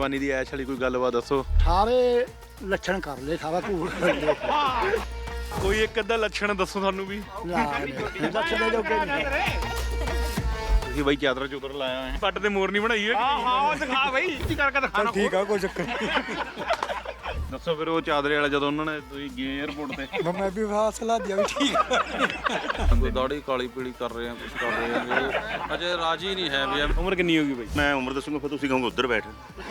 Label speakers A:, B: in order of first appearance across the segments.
A: ਜਵਾਨੀ ਦੀ ਐਸ਼ ਵਾਲੀ ਕੋਈ ਗੱਲਬਾਤ ਦੱਸੋ।
B: ਸਾਰੇ ਲੱਛਣ ਕਰ ਲਏ ਸਾਰਾ ਕੂੜ
A: ਕੋਈ ਇੱਕ ਅੱਧਾ ਲੱਛਣ ਦੱਸੋ ਤੁਹਾਨੂੰ ਵੀ।
B: ਲੱਛਣ ਦੇ ਜੋਗੇ ਨਹੀਂ
A: ਤੁਸੀਂ ਬਾਈ ਚਾਦਰ ਚੁਦਰ ਲਾਇਆ ਹੈ। ਪੱਟ ਤੇ ਮੋਰ ਨਹੀਂ ਬਣਾਈ ਹੈ
C: ਹਾਂ ਹਾਂ ਉਹ ਦਿਖਾ ਬਈ। ਕੀ ਕਰਕੇ ਦਿਖਾਣਾ
D: ਠੀਕ ਆ ਕੋਈ ਚੱਕਰ
A: ਦੱਸੋ ਫਿਰ ਉਹ ਚਾਦਰੇ ਵਾਲਾ ਜਦੋਂ ਉਹਨਾਂ ਨੇ ਤੁਸੀਂ ਗਏ 에어ਪੋਰਟ ਤੇ?
D: ਨਹੀਂ ਮੈਂ ਵੀ ਫਾਸਲਾ ਦਿਆ ਵੀ ਠੀਕ
E: ਕੋਈ ਦਾੜੀ ਕਾਲੀ ਪੀਲੀ ਕਰ ਰਹੇ ਆ ਕੁਝ ਕਰ ਰਹੇ ਆ। ਅਜੇ ਰਾਜੀ ਨਹੀਂ ਹੈ ਵੀ
A: ਉਮਰ ਕਿੰਨੀ ਹੋ ਗਈ ਬਾਈ?
F: ਮੈਂ ਉਮਰ ਦੱਸੂਗਾ ਫਿਰ ਤੁਸੀਂ ਕਹੋਗੇ ਉੱਧਰ ਬੈਠ।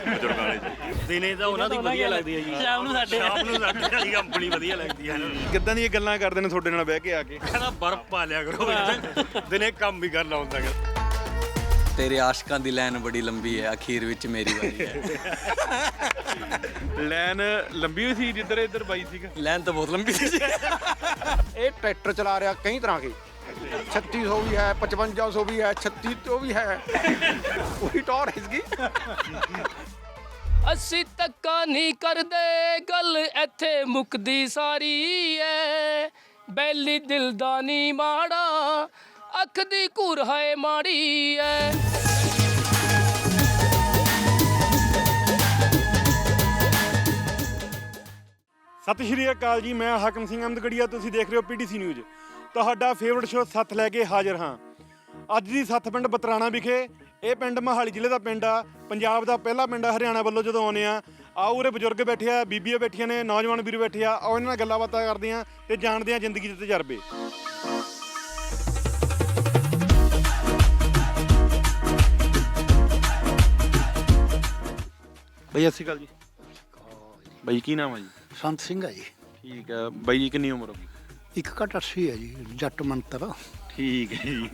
F: ਬਜ਼ੁਰਗਾਂ ਵਾਲੇ ਚ ਦਿਨੇ ਤਾਂ ਉਹਨਾਂ ਦੀ ਵਧੀਆ ਲੱਗਦੀ ਹੈ ਜੀ। ਸ਼ਾਮ ਨੂੰ ਸਾਡੇ ਸ਼ਾਮ ਨੂੰ ਸਾਡੇ ਵਾਲੀ ਕੰਪਨੀ ਵਧੀਆ ਲੱਗਦੀ ਹੈ
A: ਕਿੱਦਾਂ ਦੀਆਂ ਗੱਲਾਂ ਕਰਦੇ ਨੇ ਤੁਹਾਡੇ ਨਾਲ ਬਹਿ ਕੇ ਆ ਕੇ?
F: ਕਹਿੰਦਾ ਬਰਫ਼ ਪਾ ਲਿਆ ਕਰੋ। ਦਿਨੇ ਕੰਮ ਵੀ ਕਰਨਾ ਹੁੰਦਾ ਹੈ
E: ਤੇਰੇ ਆਸ਼ਕਾਂ ਦੀ ਲਾਈਨ ਬੜੀ ਲੰਬੀ ਹੈ ਅਖੀਰ ਵਿੱਚ ਮੇਰੀ ਵਾਰੀ ਹੈ।
A: ਲਾਈਨ ਲੰਬੀ ਹੋਈ ਸੀ ਜਿੱਧਰ ਇੱਧਰ ਬਾਈ ਸੀਗਾ।
E: ਲਾਈਨ ਤਾਂ ਬਹੁਤ ਲੰਬੀ ਸੀ।
C: ਇਹ ਟਰੈਕਟਰ ਚਲਾ ਰਿਹਾ ਕਈ ਤਰ੍ਹਾਂ ਕੇ। 3600 ਵੀ ਹੈ 5500 ਵੀ ਹੈ 3600 ਵੀ ਹੈ। ਉਹੀ ਟੌਰ ਇਸकी
G: ਅਸੀਂ ਤੱਕਾ ਨਹੀਂ ਕਰਦੇ ਗੱਲ ਇੱਥੇ ਮੁੱਕਦੀ ਸਾਰੀ ਐ ਬੈਲੀ ਦਿਲ ਦਾ ਨੀ ਮਾੜਾ ਅੱਖ ਦੀ ਘੂਰ ਹੈ ਮਾੜੀ ਐ।
D: ਸਤਿ ਸ਼੍ਰੀ ਅਕਾਲ ਜੀ, ਮੈਂ ਹਾਕਮ ਸਿੰਘ ਅਮਦਗੜੀਆ, ਤੁਸੀਂ ਦੇਖ ਰਹੇ ਹੋ ਪੀਟੀਸੀ ਨਿਊਜ਼। ਤੁਹਾਡਾ ਫੇਵਰਟ ਸ਼ੋਅ ਸੱਤ ਲੈ ਕੇ ਹਾਜ਼ਰ ਹਾਂ। ਅੱਜ ਦੀ ਸੱਤ ਪਿੰਡ ਬਤਰਾਣਾ ਵਿਖੇ, ਇਹ ਪਿੰਡ ਮਹਾਲੀ ਜ਼ਿਲ੍ਹੇ ਦਾ ਪਿੰਡ ਆ। ਪੰਜਾਬ ਦਾ ਪਹਿਲਾ ਪਿੰਡ ਆ, ਹਰਿਆਣਾ ਵੱਲੋਂ ਜਦੋਂ ਆਉਂਦੇ ਆ ਆਹ ਉਰੇ ਬਜ਼ੁਰਗ ਬੈਠੇ ਆ, ਬੀਬੀਆਂ ਬੈਠੀਆਂ ਨੇ, ਨੌਜਵਾਨ ਵੀਰ ਬੈਠੇ ਆ, ਆਓ ਇਹਨਾਂ ਨਾਲ ਗੱਲਾਂ ਬਾਤਾਂ ਕਰਦੇ ਆ ਤੇ ਜਾਣਦੇ ਆ ਜ਼ਿੰਦਗੀ ਦੇ ਤਜਰਬੇ।
A: ਬਾਈ ਸਤਿ ਸ਼੍ਰੀ ਅਕਾਲ ਜੀ ਬਾਈ ਕੀ ਨਾਮ ਹੈ ਜੀ
B: ਸੰਤ ਸਿੰਘ ਹੈ ਜੀ
A: ਠੀਕ ਹੈ ਬਾਈ ਜੀ ਕਿੰਨੀ ਉਮਰ ਹੋ ਗਈ
B: ਇੱਕ ਘਟ 80 ਹੈ ਜੀ ਜੱਟ ਮੰਤਰ
A: ਠੀਕ ਹੈ ਜੀ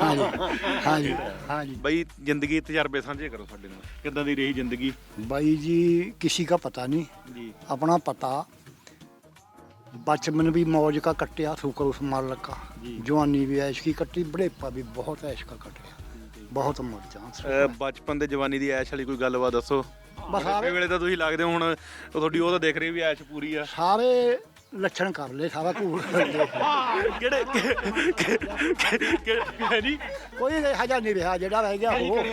B: ਹਾਂਜੀ ਹਾਂਜੀ ਹਾਂਜੀ
A: ਬਾਈ ਜ਼ਿੰਦਗੀ ਦੇ ਤਜਰਬੇ ਸਾਂਝੇ ਕਰੋ ਸਾਡੇ ਨਾਲ ਕਿੱਦਾਂ ਦੀ ਰਹੀ ਜ਼ਿੰਦਗੀ
B: भाई जी किसी का पता नहीं
A: ਜੀ
B: अपना पता बचपन भी मौज का कटिया शुक्र उस मालक का जवानी भी ऐश की कटी बुढ़ेपा भी बहुत ऐश का कटिया ਬਹੁਤ ਮੁੜ
A: ਚਾਂਸ ਬਚਪਨ ਦੇ ਜਵਾਨੀ ਦੀ ਐਸ਼ ਵਾਲੀ ਕੋਈ ਗੱਲਬਾਤ ਦੱਸੋ?
B: ਬਸ ਆਹ-
A: ਇਹ ਵੇਲੇ ਤਾਂ ਤੁਸੀਂ ਲੱਗਦੇ ਹੋ ਹੁਣ ਤੁਹਾਡੀ ਉਹ ਤਾਂ ਦੇਖ ਰਹੀ ਵੀ ਐਸ਼ ਪੂਰੀ ਆ।
B: ਸਾਰੇ ਲੱਛਣ ਕਰ ਲਏ ਸਾਰਾ ਘੂੜ
A: ਕਿਹੜੇ ਕਿਹੜੇ
B: ਕੋਈ ਇਹੋ ਨਹੀਂ ਰਿਹਾ ਜਿਹੜਾ ਰਹਿ ਗਿਆ ਉਹ।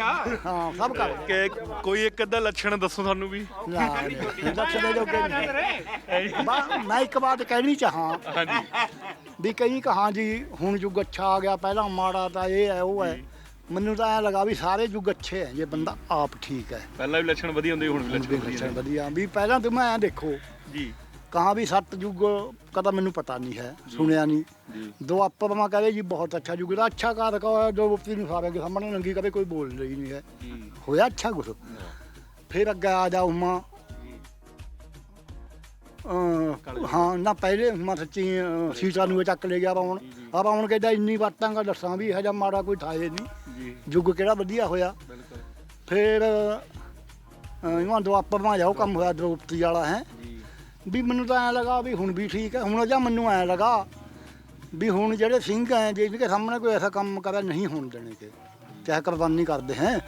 B: ਹਾਂ ਸਭ ਕਰ
A: ਲਏ। ਕੋਈ ਇੱਕ ਅੱਧਾ ਲੱਛਣ ਦੱਸੋ ਸਾਨੂੰ ਵੀ।
B: ਬਸ ਮੈਂ ਇੱਕ ਬਾਤ ਕਹਿਣੀ
A: ਚਾਹਾਂ
B: ਵੀ ਕਈ ਕਹਾਂ ਜੀ ਹੁਣ ਯੁੱਗ ਅੱਛਾ ਆ ਗਿਆ ਪਹਿਲਾਂ ਮਾੜਾ ਤਾਂ ਇਹ ਹੈ ਉਹ ਹੈ। ਮੈਨੂੰ ਤਾਂ ਐ ਲਗਾ ਵੀ ਸਾਰੇ ਯੁੱਗ ਅੱਛੇ ਹੈ ਜੇ ਬੰਦਾ ਆਪ ਠੀਕ ਹੈ
A: ਪਹਿਲਾਂ ਵੀ ਲੱਛਣ ਵਧੀਆ ਹੁੰਦੇ ਹੁਣ ਵੀ ਲੱਛਣ ਵਧੀਆ
B: ਲੱਛਣ
A: ਨੇ।
B: ਵਧੀਆ। ਵੀ ਪਹਿਲਾਂ ਤੁਮ ਐ ਦੇਖੋ
A: ਜੀ।
B: ਕਹਾਂ ਵੀ ਸੱਤ ਯੁੱਗ ਕਦਾ ਮੈਨੂੰ ਪਤਾ ਨਹੀਂ ਹੈ ਸੁਣਿਆ ਨਹੀਂ।
A: ਜੀ।
B: ਦੋ ਆਪਾਂ ਮਾ ਕਹਦੇ ਜੀ ਬਹੁਤ ਅੱਛਾ ਯੁੱਗ ਦਾ ਅੱਛਾ ਕਾਰ ਕਹੋ ਜੋ ਮੁਫਤੀ ਨੂੰ ਸਾਰੇ ਦੇ ਸਾਹਮਣੇ ਨੰਗੀ ਕਦੇ ਕੋਈ ਬੋਲ ਰਹੀ ਨਹੀਂ ਹੈ।
A: ਜੀ।
B: ਹੋਇਆ ਅੱਛਾ ਕੁਛ। ਫਿਰ ਅੱਗੇ ਆ ਜਾ ਉਮਾ। ਅਹ, ਹਾਂ ਨਾ ਪਹਿਲੇ ਮੈਂ ਸੱਚੀ ਅਹ, ਸੀਟਾਂ ਨੂੰ ਇਹ ਚੱਕ ਲੈ ਗਿਆ ਪਾਉਣ ਆ ਪਾਉਣ ਕਹਿੰਦਾ ਇੰਨੀ ਦਾ ਦੱਸਾਂ ਵੀ ਹਜਾ ਮਾੜਾ ਕੋਈ ਥਾਏ ਨਹੀਂ।
A: ਜੀ।
B: ਯੁੱਗ ਕਿਹੜਾ ਵਧੀਆ ਹੋਇਆ।
A: ਬਿਲਕੁਲ।
B: ਫਿਰ ਇਹਨਾਂ ਦੋ ਆਪਾਂ ਮਾ ਜਾਓ ਕੰਮ ਹੋਇਆ ਦ੍ਰੋਪਤੀ ਵਾਲਾ ਹੈ।
A: ਜੀ।
B: ਵੀ ਮੈਨੂੰ ਤਾਂ ਐ ਲਗਾ ਵੀ ਹੁਣ ਵੀ ਠੀਕ ਹੈ ਹੁਣ ਜਾਂ ਮੈਨੂੰ ਐ ਲਗਾ ਵੀ ਹੁਣ ਜਿਹੜੇ ਸਿੰਘ ਹੈ ਜਿਹਦੇ ਸਾਹਮਣੇ ਕੋਈ ਐਸਾ ਕੰਮ ਕਰਾ ਨਹੀਂ ਹੋਣ ਦੇਣੇ ਕਿ ਚਾਹੇ ਕੁਰਬਾਨੀ ਕਰਦੇ ਹੈ।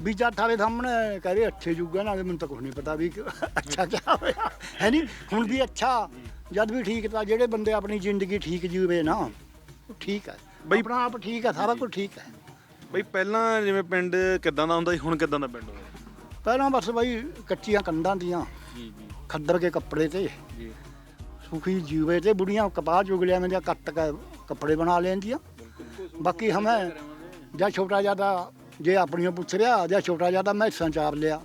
B: ਵੀ ਜੱਟ ਸਾਹਮਣੇ ਕਹਿੰਦੇ ਅੱਛੇ ਯੁੱਗ ਹੈ ਨਾ ਮੈਨੂੰ ਤਾਂ ਕੁਝ ਨਹੀਂ ਪਤਾ ਵੀ ਅੱਛਾ ਕੀ ਹੋਇਆ। ਹੈ ਨਹੀਂ ਹੁਣ ਵੀ ਅੱਛਾ ਜਦ ਵੀ ਠੀਕ ਤਾਂ ਜਿਹੜੇ ਬੰਦੇ ਆਪਣੀ ਜ਼ਿੰਦਗੀ ਠੀਕ ਜੀਵੇ ਨਾ ਉਹ ਠੀਕ ਹੈ।
A: ਬਈ-
B: ਆਪਣਾ ਆਪ ਠੀਕ ਹੈ ਸਾਰਾ ਕੁਝ ਠੀਕ ਹੈ।
A: ਬਈ ਪਹਿਲਾਂ ਜਿਵੇਂ ਪਿੰਡ ਕਿੱਦਾਂ ਦਾ ਹੁੰਦਾ ਸੀ ਹੁਣ ਕਿੱਦਾਂ ਦਾ ਪਿੰਡ ਹੋਇਆ
B: ਪਹਿਲਾਂ ਬਸ ਬਈ ਕੱਚੀਆਂ ਕੰਧਾਂ ਦੀਆਂ
A: ਜੀ ਜੀ।
B: ਖੱਦਰ ਕੇ ਕੱਪੜੇ ਤੇ
A: ਜੀ।
B: ਸੁਖੀ ਜੀਵੇ ਤੇ ਬੁੜੀਆਂ ਕਪਾਹ ਚੁਗ ਲਿਆ ਮੈਂ ਕੱਟ ਕੇ ਕੱਪੜੇ ਬਣਾ ਲੈਂਦੀਆਂ। ਬਾਕੀ ਹਮੇ ਜਾਂ ਛੋਟਾ ਜ਼ਿਆਦਾ ਜੇ ਆਪਣੀਆਂ ਪੁੱਛ ਰਿਆ ਜਾਂ ਛੋਟਾ ਜ਼ਿਆਦਾ ਮੈਸਾਂ ਚਾਰ ਲਿਆ।